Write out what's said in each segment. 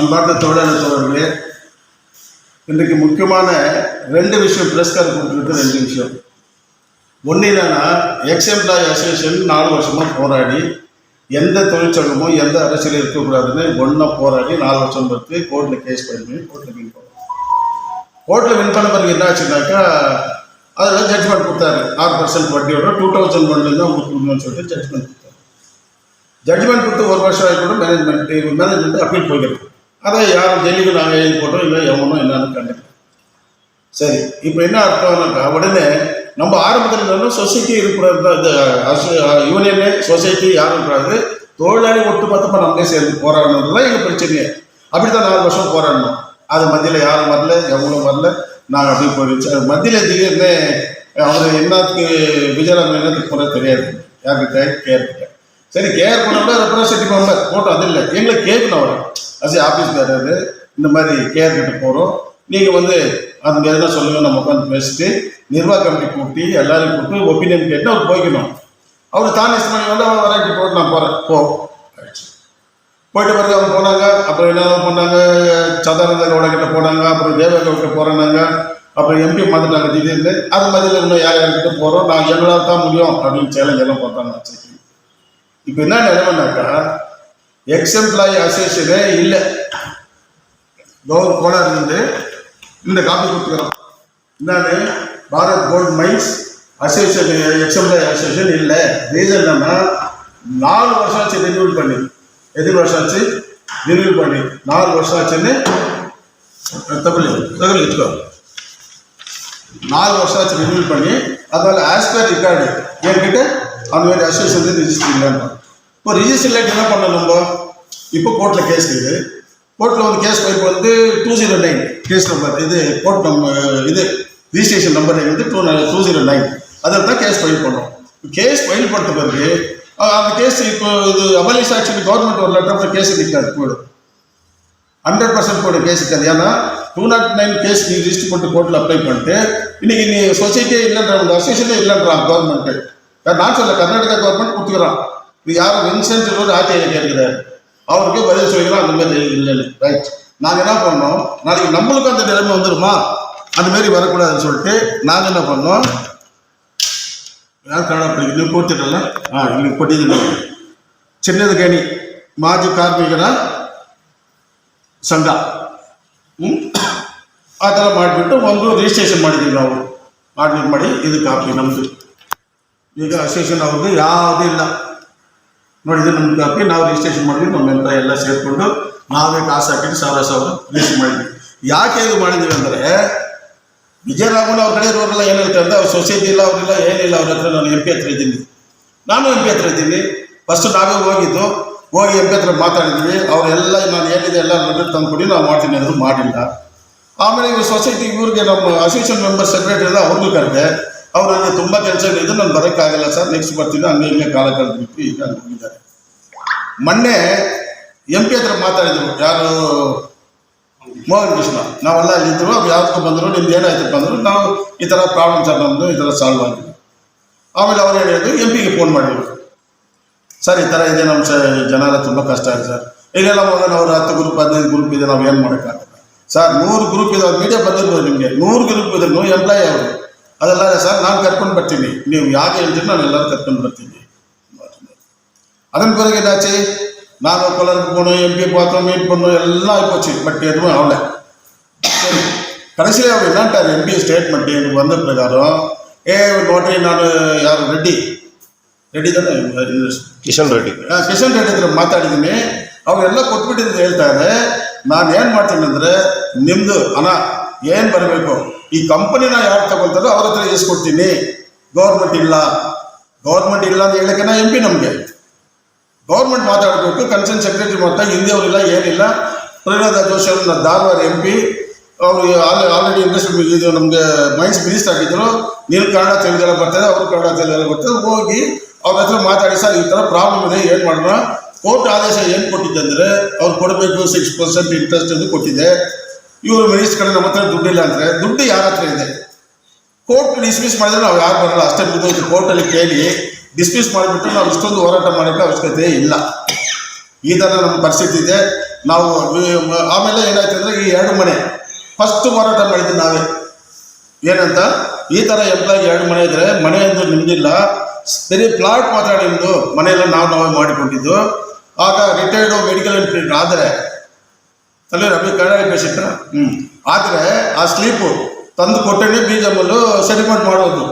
அன்பார்ந்த தொழிலாளர் தோழர்களே இன்றைக்கு முக்கியமான ரெண்டு விஷயம் பிரஸ்கார் கொடுத்துருக்கு ரெண்டு விஷயம். ஒன்று என்னன்னா எக்ஸ் எம்ப்ளாய் அசோசியேஷன் நாலு வருஷமாக போராடி எந்த தொழிற்சங்கமும் எந்த அரசியலும் இருக்கக்கூடாதுன்னு ஒன்றா போராடி நாலு வருஷம் பற்றி கோர்ட்டில் கேஸ் பண்ணி கோர்ட்டில் வின் பண்ணோம். கோர்ட்டில் வின் பண்ண பிறகு என்ன ஆச்சுனாக்கா அதில் ஜட்ஜ்மெண்ட் கொடுத்தாரு. ஆறு பர்சன்ட் வட்டியோட டூ தௌசண்ட் ஒன்லேருந்து தான் கொடுக்கணும்னு சொல்லிட்டு ஜட்ஜ்மெண்ட் கொடுத்தாரு. ஜட்ஜ்மெண்ட் கொடுத்து ஒரு வருஷம் ஆகி கூட மேனேஜ்மெண்ட் மேனேஜ்மெண்ட் அப்பீல் போய்க்கிறது அதை யாரும் ஜெல்லிக்கு நாங்கள் எழுதி போட்டோம் இல்லை எவனும் என்னன்னு கண்டுக்கல. சரி இப்போ என்ன அர்த்தம்னாக்கா உடனே நம்ம ஆரம்பத்தில் இருந்தோம் சொசைட்டி இருக்கிறது இந்த யூனியனு சொசைட்டி யாரும் இருக்காது தொழிலாளி ஒட்டுமொத்தமாக நம்மளே சேர்ந்து போராடணும் தான் எங்கள் பிரச்சனையே. அப்படி தான் நாலு வருஷம் போராடணும் அது மத்தியில் யாரும் வரல எவங்களும் வரல. நாங்கள் அப்படி போயிடுச்சு. அது மத்தியில் திடீர்னு அவர் என்னத்துக்கு விஜயராமன் என்னத்துக்கு போகிறது தெரியாது. யார்கிட்ட? கேர்கிட்ட. சரி கேர் பண்ணோம்னா ரெப்ரஸன்டேட்டிவ் மெம்பர் போட்டோம் அது இல்லை. எங்களை கேட்கணும் அவர். அசி ஆஃபீஸ்காரரு இந்த மாதிரி கேர் கிட்ட போகிறோம் நீங்கள் வந்து அந்த எதுனா சொல்லுங்க நம்ம உட்காந்து பேசிட்டு நிர்வாக கமிட்டி கூட்டி எல்லாரையும் கூப்பிட்டு ஒப்பீனியன் கேட்டு அவர் போய்க்கணும். அவர் தானே சொன்னாங்க வந்து அவன் வரைக்கும் போட்டு நான் போகிறேன் போ. ஆயிடுச்சு. போயிட்டு பிறகு அவங்க போனாங்க அப்புறம் என்ன பண்ணாங்க? சதானந்த கவுட கிட்ட போனாங்க அப்புறம் தேவகவுட கிட்ட அப்புறம் எம்பி மாத்திட்டாங்க திடீர்னு. அது மதியில் இன்னும் யார் யார்கிட்ட போகிறோம் நான் எங்களால் தான் முடியும் அப்படின்னு சேலஞ்ச் எல்லாம் போட்டாங்க. இப்போ என்ன நிலைமைனாக்கா எக்ஸ் அசோசியேஷனே இல்லை. கவர் கோலார் இருந்து இந்த காப்பி கொடுத்துக்கிறோம் என்னன்னு Bharat gold mines association ex association இல்லை. ரீசன் என்னன்னா நாலு வருஷம் ஆச்சு ரினியூல் பண்ணி. எத்தனை வருஷம் ஆச்சு? ரினியூல் பண்ணி. நாலு வருஷம் ஆச்சுன்னு தமிழ் தமிழ் வச்சுக்கோ நாலு வருஷம் ஆச்சு ரினியூல் பண்ணி அதனால ஆஸ் பர் ரெக்கார்டு என்கிட்ட அந்த மாதிரி அசோசியேஷன் ரிஜிஸ்டர் இல்லைன்னு. இப்போ ரிஜிஸ்டர் இல்லாட்டி என்ன பண்ண நம்ம? இப்போ கோர்ட்டில் கேஸ் இது. கோர்ட்டில் வந்து கேஸ் பைப் வந்து two zero nine case number இது கோர்ட் நம்பர் இது ரிஜிஸ்ட்ரேஷன் நம்பர் வந்து டூ டூ ஜீரோ நைன் அதில் தான் கேஸ் ஃபைல் பண்ணோம் கேஸ் ஃபைல் பண்ண பிறகு அந்த கேஸ் இப்போ இது அமளி ஆக்சுவலி கவர்மெண்ட் ஒரு லெட்டர் கேஸ் நிற்காது போயிடும் ஹண்ட்ரட் பர்சன்ட் போட கேஸ் இருக்காது. ஏன்னா டூ நாட் நைன் கேஸ் நீ ரிஜிஸ்டர் பண்ணிட்டு கோர்ட்டில் அப்ளை பண்ணிட்டு இன்னைக்கு நீ சொசைட்டியே இல்லைன்றாங்க அசோசியேஷனே இல்லைன்றான் கவர்மெண்ட்டு நான் சொல்ல கர்நாடகா கவர்மெண்ட் கொடுத்துக்கிறான். இது யாரும் வின்சென்ட் ரோடு ஆர்டிஐல கேட்கிறாரு அவருக்கே பதில் சொல்லிக்கலாம் அந்த மாதிரி இல்லைன்னு ரைட் நாங்கள் என்ன பண்ணோம் நாளைக்கு நம்மளுக்கும் அந்த நிலைமை வந்துருமா அந்த மாதிரி வரக்கூடாதுன்னு சொல்லிட்டு நாங்கள் என்ன பண்ணோம் ಯಾರು ಕನ್ನಡ ಪಡಿಗೆ ನೀವು ಕೊಡ್ತೀರಲ್ಲ ಹಾಂ ಇಲ್ಲಿ ಕೊಟ್ಟಿದ್ದೀನಿ ನೋಡಿ. ಚಿನ್ನದ ಗಣಿ ಮಾಜಿ ಕಾರ್ಮಿಕರ ಸಂಘ ಹ್ಞೂ ಆ ಥರ ಮಾಡಿಬಿಟ್ಟು ಒಂದು ರಿಜಿಸ್ಟ್ರೇಷನ್ ಮಾಡಿದ್ದೀವಿ ನಾವು ಮಾಡ್ಬಿಟ್ಟು ಮಾಡಿ ಇದು ಕಾಪಿ ನಮ್ಮದು ಈಗ ಅಸೋಸಿಯೇಷನ್ ಅವ್ರದ್ದು ಯಾವುದೂ ಇಲ್ಲ ನೋಡಿದ್ರೆ ನಮ್ಮ ಕಾಪಿ. ನಾವು ರಿಜಿಸ್ಟ್ರೇಷನ್ ಮಾಡಿದ್ವಿ ನಮ್ಮ ಎಲ್ಲ ಎಲ್ಲ ಸೇರಿಕೊಂಡು ನಾವೇ ಕಾಸು ಹಾಕಿ ಸಾವಿರ ಸಾವಿರ ರಿಜಿಸ್ಟ್ರ್ ಮಾಡಿದ್ವಿ. ಯಾಕೆ ಇದು ಮಾಡಿದ್ವಿ ಅಂದರೆ ವಿಜಯರಾಮನ್ ಅವ್ರ ಕಡೆ ಇರೋರೆಲ್ಲ ಏನು ಹೇಳ್ತಾರೆ ಅಂದ್ರೆ, ಅವ್ರ ಸೊಸೈಟಿ ಇಲ್ಲ, ಅವರಿಲ್ಲ, ಏನಿಲ್ಲ, ಅವ್ರ ಹತ್ರ ನಾನು ಎಂ ಪಿ ಹತ್ರ ಇದ್ದೀನಿ. ನಾನು ಎಂ ಪಿ ಹತ್ರ ಇದ್ದೀನಿ. ಫಸ್ಟ್ ನಾವೇ ಹೋಗಿದ್ದು, ಹೋಗಿ ಎಂ ಪಿ ಹತ್ರ ಮಾತಾಡಿದ್ವಿ. ಅವರೆಲ್ಲ, ನಾನು ಏನಿದೆ ಎಲ್ಲ ಲೆಟರ್ ತಂದ್ಕೊಡಿ, ನಾವು ಮಾಡ್ತೀನಿ ಅಂದ್ರು ಮಾಡಿಲ್ಲ. ಆಮೇಲೆ ಇವ್ರ ಸೊಸೈಟಿ ಇವ್ರಿಗೆ ನಮ್ಮ ಅಸೋಸಿಯೇಷನ್ ಮೆಂಬರ್ ಸೆಕ್ರೆಟರಿ ಅವ್ರಿಗೂ ಕರೆದೆ. ಅವ್ರು ತುಂಬ ಕೆಲಸ ಇದೆ. ನಾನು ಬರೋಕ್ಕಾಗಲ್ಲ ಸರ್. ನೆಕ್ಸ್ಟ್ ಬರ್ತೀನಿ. ಹಂಗೆ ಹಿಂಗೆ ಕಾಲ ಕಳೆದ್ಬಿಟ್ಟು ಈಗ ಹೋಗಿದ್ದಾರೆ. ಮೊನ್ನೆ ಎಂ ಪಿ ಹತ್ರ ಮಾತಾಡಿದ್ರು. ಯಾರು? ಮೋಹನ್ ಕೃಷ್ಣ. ನಾವೆಲ್ಲ ಅಲ್ಲಿದ್ದರು ಅವ್ರು ಯಾವ್ದಕ್ಕೂ ಬಂದರು. ನಿಮ್ದು ಏನಾಯ್ತಪ್ಪ ಅಂದರು ನಾವು ಈ ಥರ ಪ್ರಾಬ್ಲಮ್ ಸರ್ ನಮ್ಮದು ಈ ಥರ ಸಾಲ್ವ್ ಆಗಿದೆ ಆಮೇಲೆ ಅವ್ರು ಹೇಳಿದ್ರು ಎಂ ಪಿಗೆ ಫೋನ್ ಮಾಡಿದ್ರು. ಸರ್, ಈ ಥರ ಇದೆ. ನಮ್ಮ ಸ, ಜನರ ತುಂಬ ಕಷ್ಟ ಇದೆ ಸರ್. ಇಲ್ಲೆಲ್ಲ ಹೋಗೋಣ ಅವ್ರು ಹತ್ತು ಗ್ರೂಪ್ ಹದಿನೈದು ಗ್ರೂಪ್ ಇದೆ. ನಾವು ಏನು ಮಾಡೋಕ್ಕಾಗಲ್ಲ. ಸರ್, ನೂರು ಗ್ರೂಪ್ ಇದೆ ಮೀಡಿಯಾ ಬಂದಿರ್ಬೋದು ನಿಮಗೆ. ನೂರು ಗ್ರೂಪ್ ಇದ್ರು ಎಂಪ್ಲಾಯಿ ಅವರು. ಅದೆಲ್ಲ ಸರ್ ನಾನು ಕರ್ಕೊಂಡು ಬರ್ತೀನಿ ನೀವು ಯಾಕೆ ಹೇಳ್ತೀರಿ ನಾನು ಎಲ್ಲರೂ ಕರ್ಕೊಂಡು ಬರ್ತೀನಿ அதன் பிறகு என்னாச்சு நாங்கள் குளருக்கு போனோம் எம்பி பார்த்தோம் மீட் பண்ணோம் எல்லாம் ஆகிப்போச்சு பட் எதுவும் ஆகல சரி கடைசியில் அவர் என்னன்ட்டார் எம்பி ஸ்டேட்மெண்ட் எனக்கு வந்த பிரகாரம் ஏ நோட்டரி ನಾನು ಯಾರು ರೆಡ್ಡಿ ರೆಡ್ಡಿ ತಾನೆ ಕಿಶನ್ ರೆಡ್ಡಿ ಆ, ಕಿಶನ್ ರೆಡ್ಡಿ ಹತ್ರ ಮಾತಾಡಿದ್ದೀನಿ ಅವರೆಲ್ಲ ಕೊಟ್ಬಿಟ್ಟಿದ್ದು ಹೇಳ್ತಾರೆ ನಾನು ಏನು ಮಾಡ್ತೀನಿ ಅಂದರೆ ನಿಮ್ಮದು ಹಣ ಏನು ಬರಬೇಕು ಈ ಕಂಪನಿನ ಯಾರು ತಗೊಳ್ತಾರೋ ಅವ್ರ ಹತ್ರ ಇಸ್ಕೊಡ್ತೀನಿ ಗೌರ್ಮೆಂಟ್ ಇಲ್ಲ. ಗೌರ್ಮೆಂಟ್ ಇಲ್ಲ ಅಂತ ಹೇಳಕ್ಕೆ ನಾ ಎಂ ಪಿ ನಮಗೆ. ಗೌರ್ಮೆಂಟ್ ಮಾತಾಡಬೇಕು ಕನ್ಸರ್ನ್ ಸೆಕ್ರೆಟರಿ ಮಾತ್ರ ಹಿಂದಿ ಅವರಿಲ್ಲ ಏನಿಲ್ಲ. ಪ್ರಹ್ಲಾದ ಜೋಶಿ ಅವರು ಧಾರವಾಡ ಎಂ ಪಿ ಅವರು ಆಲ್ರೆಡಿ ಇಂಡಸ್ಟ್ರಿ ಇದು ನಮಗೆ ಮೈನ್ಸ್ ಮಿನಿಸ್ಟರ್ ಆಗಿದ್ದರು ನೀನು ಕನ್ನಡ ತೆಲುಗೆಲ್ಲ ಬರ್ತಾರೆ, ಅವರು ಕನ್ನಡ ತೆಲುಗೆಲ್ಲ ಬರ್ತಾರೆ. ಹೋಗಿ ಅವ್ರ ಹತ್ರ ಮಾತಾಡಿ, ಸರ್, ಈ ಥರ ಪ್ರಾಬ್ಲಮ್ ಇದೆ, ಏನು ಮಾಡೋಣ? ಕೋರ್ಟ್ ಆದೇಶ ಏನು ಕೊಟ್ಟಿದ್ದೆ ಅಂದರೆ, ಅವ್ರು ಕೊಡಬೇಕು ಸಿಕ್ಸ್ ಪರ್ಸೆಂಟ್ ಇಂಟ್ರೆಸ್ಟ್ ಅಂತ ಕೊಟ್ಟಿದೆ. ಇವರು ಮಿನಿಸ್ಟರ್ ಕಡೆ ನಮ್ಮ ಹತ್ರ ದುಡ್ಡಿಲ್ಲ ಅಂದರೆ ದುಡ್ಡು ಯಾರ ಹತ್ರ ಇದೆ? ಕೋರ್ಟ್ ಡಿಸ್ಮಿಸ್ ಮಾಡಿದ್ರೆ ನಾವು ಯಾರು ಬರಲ್ಲ, ಅಷ್ಟೇ ಮುಗಿದು ಕೋರ್ಟ್ ಅಲ್ಲಿ ಕೇಳಿ ಡಿಸ್ಮಿಸ್ ಮಾಡಿಬಿಟ್ಟು ನಾವು ಇಷ್ಟೊಂದು ಹೋರಾಟ ಮಾಡೋಕ್ಕೆ ಅವಶ್ಯಕತೆ ಇಲ್ಲ. ಈ ಥರ ನಮ್ಮ ಪರಿಸ್ಥಿತಿ ಇದೆ. ನಾವು, ಆಮೇಲೆ ಏನಾಯ್ತು ಅಂದರೆ ಈ ಎರಡು ಮನೆ ಫಸ್ಟ್ ಹೋರಾಟ ಮಾಡಿದ್ವಿ ನಾವೇ. ಏನಂತ? ಈ ಥರ ಎಂಪ್ಲಾಯಿ ಎರಡು ಮನೆ ಇದ್ರೆ ಮನೆ ಎಂದು ನಿಮ್ದಿಲ್ಲ. ಸರಿ ಪ್ಲಾಟ್ ಮಾತಾಡಿ ನಿಮ್ಮದು ಮನೆಯೆಲ್ಲ ನಾವು ನಾವೇ ಮಾಡಿಕೊಂಡಿದ್ದು. ಆಗ ರಿಟೈರ್ಡ್ ಮೆಡಿಕಲ್ ಎಂಟ್ರಿ ಆದರೆ ತಲೆ ಕನ್ನಡ ಪೇಷಂಟ್ ಹ್ಞೂ ಆದರೆ ಆ ಸ್ಲೀಪು ತಂದು ಕೊಟ್ಟೇ ಬೀಜಮಲ್ಲು ಸೆಟಿಲ್ಮೆಂಟ್ ಮಾಡೋದು.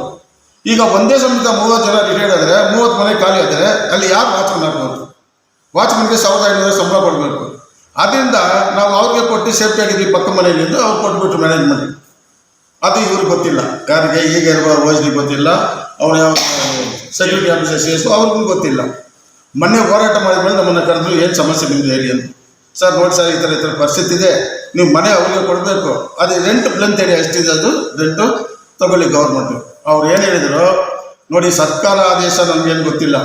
ಈಗ ಒಂದೇ ಸಮೇತ ಮೂವತ್ತು ಜನ ರಿಟೈರ್ಡ್ ಆದರೆ ಮೂವತ್ತು ಮನೆ ಖಾಲಿ ಆದರೆ ಅಲ್ಲಿ ಯಾರು ವಾಚ್ಮನ್ ಆಗ್ಬೋದು? ವಾಚ್ಮನ್ಗೆ ಸಾವಿರದ ಐನೂರು ಸಂಬಳ ಕೊಡಬೇಕು. ಅದರಿಂದ ನಾವು ಅವ್ರಿಗೆ ಕೊಟ್ಟು ಸೇಫ್ಟಿ ಆಗಿದ್ವಿ ಪಕ್ಕ ಮನೆಯಲ್ಲಿದ್ದು ಅವ್ರು ಕೊಟ್ಬಿಟ್ಟು ಮ್ಯಾನೇಜ್ಮೆಂಟ್ ಅದು ಇವ್ರಿಗೆ ಗೊತ್ತಿಲ್ಲ. ಯಾರಿಗೆ ಈಗ ಇರುವ ವಯಸ್ಸಿಗೆ ಗೊತ್ತಿಲ್ಲ. ಅವ್ರು ಯಾವ ಸೆಕ್ಯೂರಿಟಿ ಆಫೀಸರ್ ಸಿ ಎಸ್ ಅವ್ರಿಗೂ ಗೊತ್ತಿಲ್ಲ. ಮೊನ್ನೆ ಹೋರಾಟ ಮಾಡಿದ್ಮೇಲೆ ನಮ್ಮನ್ನು ಕರೆದ್ರು ಏನು ಸಮಸ್ಯೆ ನಿಮ್ದು ಹೇಳಿ ಅಂತ. ಸರ್, ನೋಡಿ ಸರ್, ಈ ಥರ ಈ ಥರ ಪರಿಸ್ಥಿತಿ ಇದೆ. ನೀವು ಮನೆ ಅವ್ರಿಗೆ ಕೊಡಬೇಕು. ಅದು ರೆಂಟ್ ಹೇಳಿ ಎಷ್ಟಿದೆ ಅದು? ರೆಂಟು ತಗೊಳ್ಳಿ ಗೌರ್ಮೆಂಟು ಅವ್ರು ಏನು ಹೇಳಿದ್ರು? ನೋಡಿ, ಸರ್ಕಾರ ಆದೇಶ ನಮಗೇನು ಗೊತ್ತಿಲ್ಲ.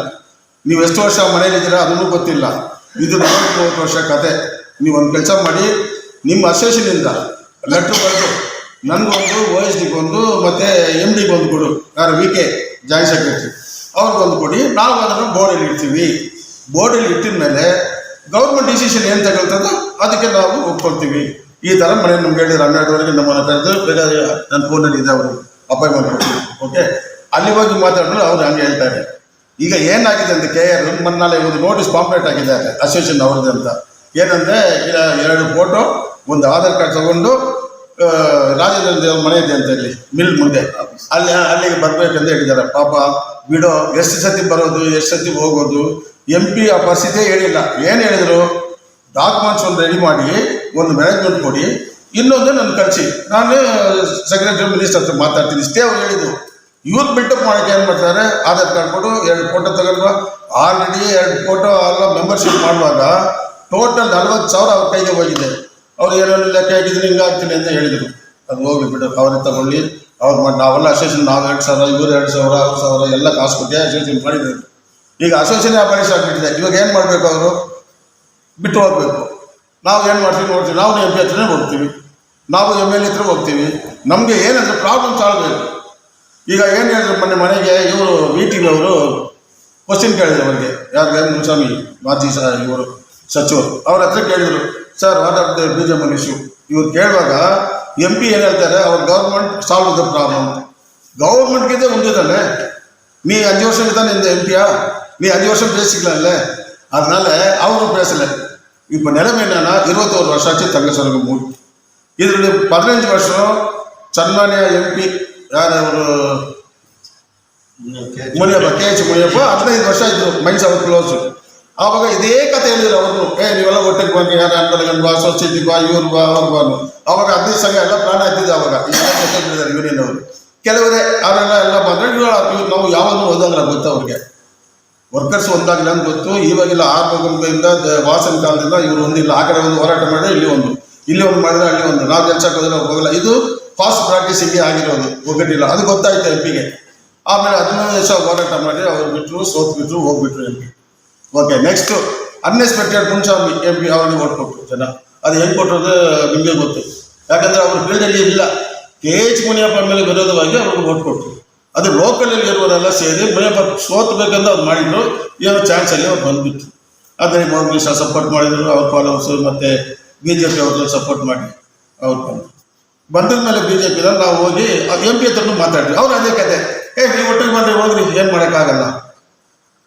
ನೀವು ಎಷ್ಟು ವರ್ಷ ಮನೇಲಿದ್ದೀರಾ ಅದನ್ನು ಗೊತ್ತಿಲ್ಲ. ಇದು ಮೂವತ್ತು ವರ್ಷ ಕತೆ. ನೀವು ಒಂದು ಕೆಲಸ ಮಾಡಿ, ನಿಮ್ಮ ಅಸೋಸಿಯೇಷನಿಂದ ಲೆಟ್ರ್ ಬರೆದು, ನನಗೊಂದು ಓ ಎಸ್ ಡಿಗೊಂದು ಮತ್ತು ಎಂ ಡಿಗೊಂದು ಕೊಡು. ಯಾರು? ವಿ ಕೆ ಜಾಯಿಂಟ್ ಸೆಕ್ರೆಟರಿ ಅವ್ರಿಗೊಂದು ಕೊಡಿ. ನಾವು ಅದನ್ನು ಬೋರ್ಡಲ್ಲಿ ಇಡ್ತೀವಿ. ಬೋರ್ಡಲ್ಲಿ ಇಟ್ಟಿದ ಮೇಲೆ ಗೌರ್ಮೆಂಟ್ ಡಿಸಿಷನ್ ಏನು ತಗೊಳ್ತದೋ ಅದಕ್ಕೆ ನಾವು ಒಪ್ಕೊಳ್ತೀವಿ ಈ ಥರ ಮನೆ ನಮ್ಗೆ ಹೇಳಿದ್ರು ಹನ್ನೆರಡುವರೆಗೆ ನಮ್ಮನ್ನು ಕರೆದು ಬೇಕಾದ್ರೆ ನನ್ನ ಫೋನಲ್ಲಿ ಇದೆ ಅವರು. ಅಪಾಯಿಂಟ್ಮೆಂಟ್ ಓಕೆ ಅಲ್ಲಿ ಹೋಗಿ ಮಾತಾಡಿದ್ರೆ ಅವ್ರು ಹಂಗೆ ಹೇಳ್ತಾರೆ. ಈಗ ಏನಾಗಿದೆ ಅಂತ ಕೆ ಆರ್ ಮನ್ನಾಲೆ ಒಂದು ನೋಟಿಸ್ ಪಾಂಪ್ಲೆಟ್ ಹಾಕಿದ್ದಾರೆ ಅಸೋಸಿಯೇಷನ್ ಅವ್ರದ್ದು ಅಂತ. ಏನಂದ್ರೆ ಈಗ ಎರಡು ಫೋಟೋ, ಒಂದು ಆಧಾರ್ ಕಾರ್ಡ್ ತಗೊಂಡು ರಾಜೇಂದ್ರ ದೇವ್ರ ಮನೆ ಇದೆ ಅಂತ ಇಲ್ಲಿ ಮಿಲ್ ಮುಂದೆ. ಅಲ್ಲಿ ಅಲ್ಲಿಗೆ ಬರ್ಬೇಕಂತ ಹೇಳಿದ್ದಾರೆ. ಪಾಪ, ಬಿಡೋ, ಎಷ್ಟು ಸತಿ ಬರೋದು, ಎಷ್ಟು ಸತಿ ಹೋಗೋದು ಎಂ ಪಿ ಆ ಪರಿಸ್ಥಿತಿ ಹೇಳಿಲ್ಲ. ಏನು ಹೇಳಿದರು? ಡಾಕ್ಯುಮೆಂಟ್ಸ್ ಒಂದು ರೆಡಿ ಮಾಡಿ, ಒಂದು ಮ್ಯಾನೇಜ್ಮೆಂಟ್ ಕೊಡಿ, ಇನ್ನೊಂದು ನನ್ನ ಕಳಿಸಿ. ನಾನು ಸೆಕ್ರೆಟರಿ ಮಿನಿಸ್ಟರ್ ಹತ್ರ ಮಾತಾಡ್ತೀನಿ. ಇಷ್ಟೇ ಅವ್ರು ಹೇಳಿದ್ರು ಇವ್ರು ಬಿಲ್ಟಪ್ ಮಾಡೋಕೆ ಏನು ಮಾಡ್ತಾರೆ? ಆಧಾರ್ ಕಾರ್ಡ್ ಕೊಡು, ಎರಡು ಫೋಟೋ ತಗೊಂಡು ಆಲ್ರೆಡಿ ಎರಡು ಫೋಟೋ ಎಲ್ಲ ಮೆಂಬರ್ಶಿಪ್ ಮಾಡುವಾಗ ಟೋಟಲ್ ನಲ್ವತ್ತು ಸಾವಿರ ಅವ್ರ ಕೈಗೆ ಹೋಗಿದೆ. ಅವ್ರು ಏನೇನು ಲೆಕ್ಕ ಹಾಕಿದ್ರು ಹಿಂಗಾಗ್ತೀನಿ ಅಂತ ಹೇಳಿದರು. ಅದು ಹೋಗಿ ಬಿಡು ಅವ್ರಿಗೆ ತಗೊಳ್ಳಿ. ಅವ್ರು ಮಾಡಿ ನಾವೆಲ್ಲ ಅಸೋಸಿಯೇಷನ್ ನಾವು ಎರಡು ಸಾವಿರ, ಇವರು ಎರಡು ಸಾವಿರ, ಆರು ಸಾವಿರ, ಎಲ್ಲ ಕಾಸು ಕೊಟ್ಟು ಅಸೋಸಿಯೇಷನ್ ಮಾಡಿದ್ರು ಈಗ ಅಸೋಸಿಯೇಷನ್ ಅಪಾಲಿಷ್ ಆಗಿಬಿಟ್ಟಿದೆ ಇವಾಗ ಏನು ಮಾಡಬೇಕು ಅವರು ಬಿಟ್ಟು ಹೋಗ್ಬೇಕು ನಾವು ಏನು ಮಾಡ್ತೀವಿ ನೋಡ್ತೀವಿ ನಾವು ಎಂ ಪಿ ಹತ್ರನೇ ಹೋಗ್ತೀವಿ ನಾವು ಎಮ್ ಎಲ್ ಹತ್ರ ಹೋಗ್ತೀವಿ ನಮಗೆ ಏನಂದ್ರೆ ಪ್ರಾಬ್ಲಮ್ ಸಾಲ್ವ್ ಬೇಕು ಈಗ ಏನು ಹೇಳಿದ್ರು ಮೊನ್ನೆ ಮನೆಗೆ ಇವರು ವಿ ಟಿ ಅವರು ಕ್ವಶನ್ ಕೇಳಿದ್ರು ಅವರಿಗೆ ಯಾರಿಗೆ ಮುನ್ಸ್ವಾಮಿ ಮಾಜಿ ಸ ಇವರು ಸಚಿವರು ಅವ್ರ ಹತ್ರ ಕೇಳಿದ್ರು sir what of the B J issue ಇವ್ರು ಕೇಳುವಾಗ ಎಂ ಪಿ ಏನು ಹೇಳ್ತಾರೆ ಅವ್ರ ಗೌರ್ಮೆಂಟ್ ಸಾಲ್ವ್ ದ ಪ್ರಾಬ್ಲಮ್ ಗೌರ್ಮೆಂಟ್ಗಿದೆ ಒಂದಿದ್ದಾನೆ நீ அஞ்சு வருஷம் தானே இந்த எம்பியா நீ அஞ்சு வருஷம் பேசிக்கலாம்ல அதனால அவரும் பேசல இப்போ நிலைமை என்னன்னா இருபத்தோரு வருஷம் ஆச்சு தங்க சரக்கு மூடி இதனுடைய பதினஞ்சு வருஷம் சன்மானிய எம்பி ಯಾರು ಅವರು ಮುನಿಯಪ್ಪ ಕೆ ಎಚ್ ಮುನಿಯಪ್ಪ ಹದಿನೈದು ವರ್ಷ ಆಯ್ತು ಮೈನ್ಸ್ ಅವ್ರ ಕ್ಲೋಸ್ ಆವಾಗ ಇದೇ ಕತೆ ಹೇಳಿದ್ರು ಅವರು ಏ ನೀವೆಲ್ಲ ಒಟ್ಟಿಗೆ ಬನ್ನಿ ಯಾರು ಅನ್ಬಲಗನ್ ಬಾ ಸೊಸೈಟಿ ಬಾ ಇವ್ರು ಬಾ ಅವ್ರು ಬಾ ಅನ್ನೋ. ಅವಾಗ ಹದಿನೈದು ಸಂಘ ಎಲ್ಲ ಪ್ರಾಣ ಆಗ್ತಿದೆ ಅವಾಗ ಯೂನಿಯನ್ ಅವರು ಕೆಲವರೇ ಅವರೆಲ್ಲ ಎಲ್ಲ ಬಂದ್ರೆ ಇವ್ರು ಇವ್ರು ನಾವು ಯಾವಾಗಲೂ ಓದಾಗಲ್ಲ ಗೊತ್ತು ಅವ್ರಿಗೆ ವರ್ಕರ್ಸ್ ಒಂದಾಗಿಲ್ಲ ಅಂತ ಗೊತ್ತು. ಇವಾಗಿಲ್ಲ ಆರ್ಮಗಳಿಂದ ವಾಸನ ಕಾಲದಿಂದ ಇವರು ಒಂದಿಲ್ಲ ಆ ಕಡೆ ಒಂದು ಹೋರಾಟ ಮಾಡಿದ್ರೆ ಇಲ್ಲಿ ಒಂದು. ಇಲ್ಲಿ ಒಂದು ಮಾಡಿದ್ರೆ ಅಲ್ಲಿ ಒಂದು. ನಾವು ಕೆಲಸ ಹೋದ್ರೆ ಹೋಗಲ್ಲ. ಇದು ಫಾಸ್ಟ್ ಪ್ರಾಕ್ಟೀಸ್ ಹಿಂಗೆ ಆಗಿರೋದು. ಒಗ್ಗಟ್ಟಿಲ್ಲ. ಅದು ಗೊತ್ತಾಯ್ತು ಎಂ ಪಿಗೆ. ಆಮೇಲೆ ಹದಿನೈದು ವರ್ಷ ಹೋರಾಟ ಮಾಡಿ ಅವ್ರು ಬಿಟ್ಟರು ಸೋತ್ ಬಿಟ್ಟರು ಹೋಗ್ಬಿಟ್ರು M P. Okay next unexpected Muniswamy M P ಅವ್ರಿಗೆ ಓಟ್ ಕೊಟ್ಟರು ಜನ. ಅದು ಹೆಂಗೆ ಕೊಟ್ಟರು ನಿಮಗೆ ಗೊತ್ತು. ಯಾಕಂದ್ರೆ ಅವ್ರ ಫೀಲ್ಡಲ್ಲಿ ಇಲ್ಲ. ಕೆ ಎಚ್ ಮುನಿಯಪ್ಪ ಮೇಲೆ ವಿರೋಧವಾಗಿ ಅವ್ರಿಗೆ ಓಟ್ ಕೊಟ್ಟರು ಅದು ಲೋಕಲಲ್ಲಿ ಇರುವವರೆಲ್ಲ ಸೇರಿ ಸೋತ್ಬೇಕಂತ ಅವ್ರು ಮಾಡಿದ್ರು, ಏನೋ ಚಾನ್ಸಲ್ಲಿ ಅವ್ರು ಬಂದ್ಬಿಟ್ರು. ಆದರೆ ಮೋದಿ ಸಹ ಸಪೋರ್ಟ್ ಮಾಡಿದ್ರು, ಅವ್ರ ಫಾಲೋವರ್ಸ್ ಮತ್ತು ಬಿ ಜೆ ಪಿ ಅವ್ರದ್ದು ಸಪೋರ್ಟ್ ಮಾಡಿ ಅವ್ರು ಬಂದರು. ಬಂದ ಮೇಲೆ ಬಿ ಜೆ ನಾವು ಹೋಗಿ ಎಂ ಪಿ ಹತ್ರನೂ ಮಾತಾಡಿದ್ವಿ. ಅವ್ರು ಅದೇ ಕತೆ. ಏ, ನೀವು ಒಟ್ಟಿಗೆ ಬಂದ್ರೆ ಹೋಗ್ರಿ, ಏನು ಮಾಡೋಕ್ಕಾಗಲ್ಲ.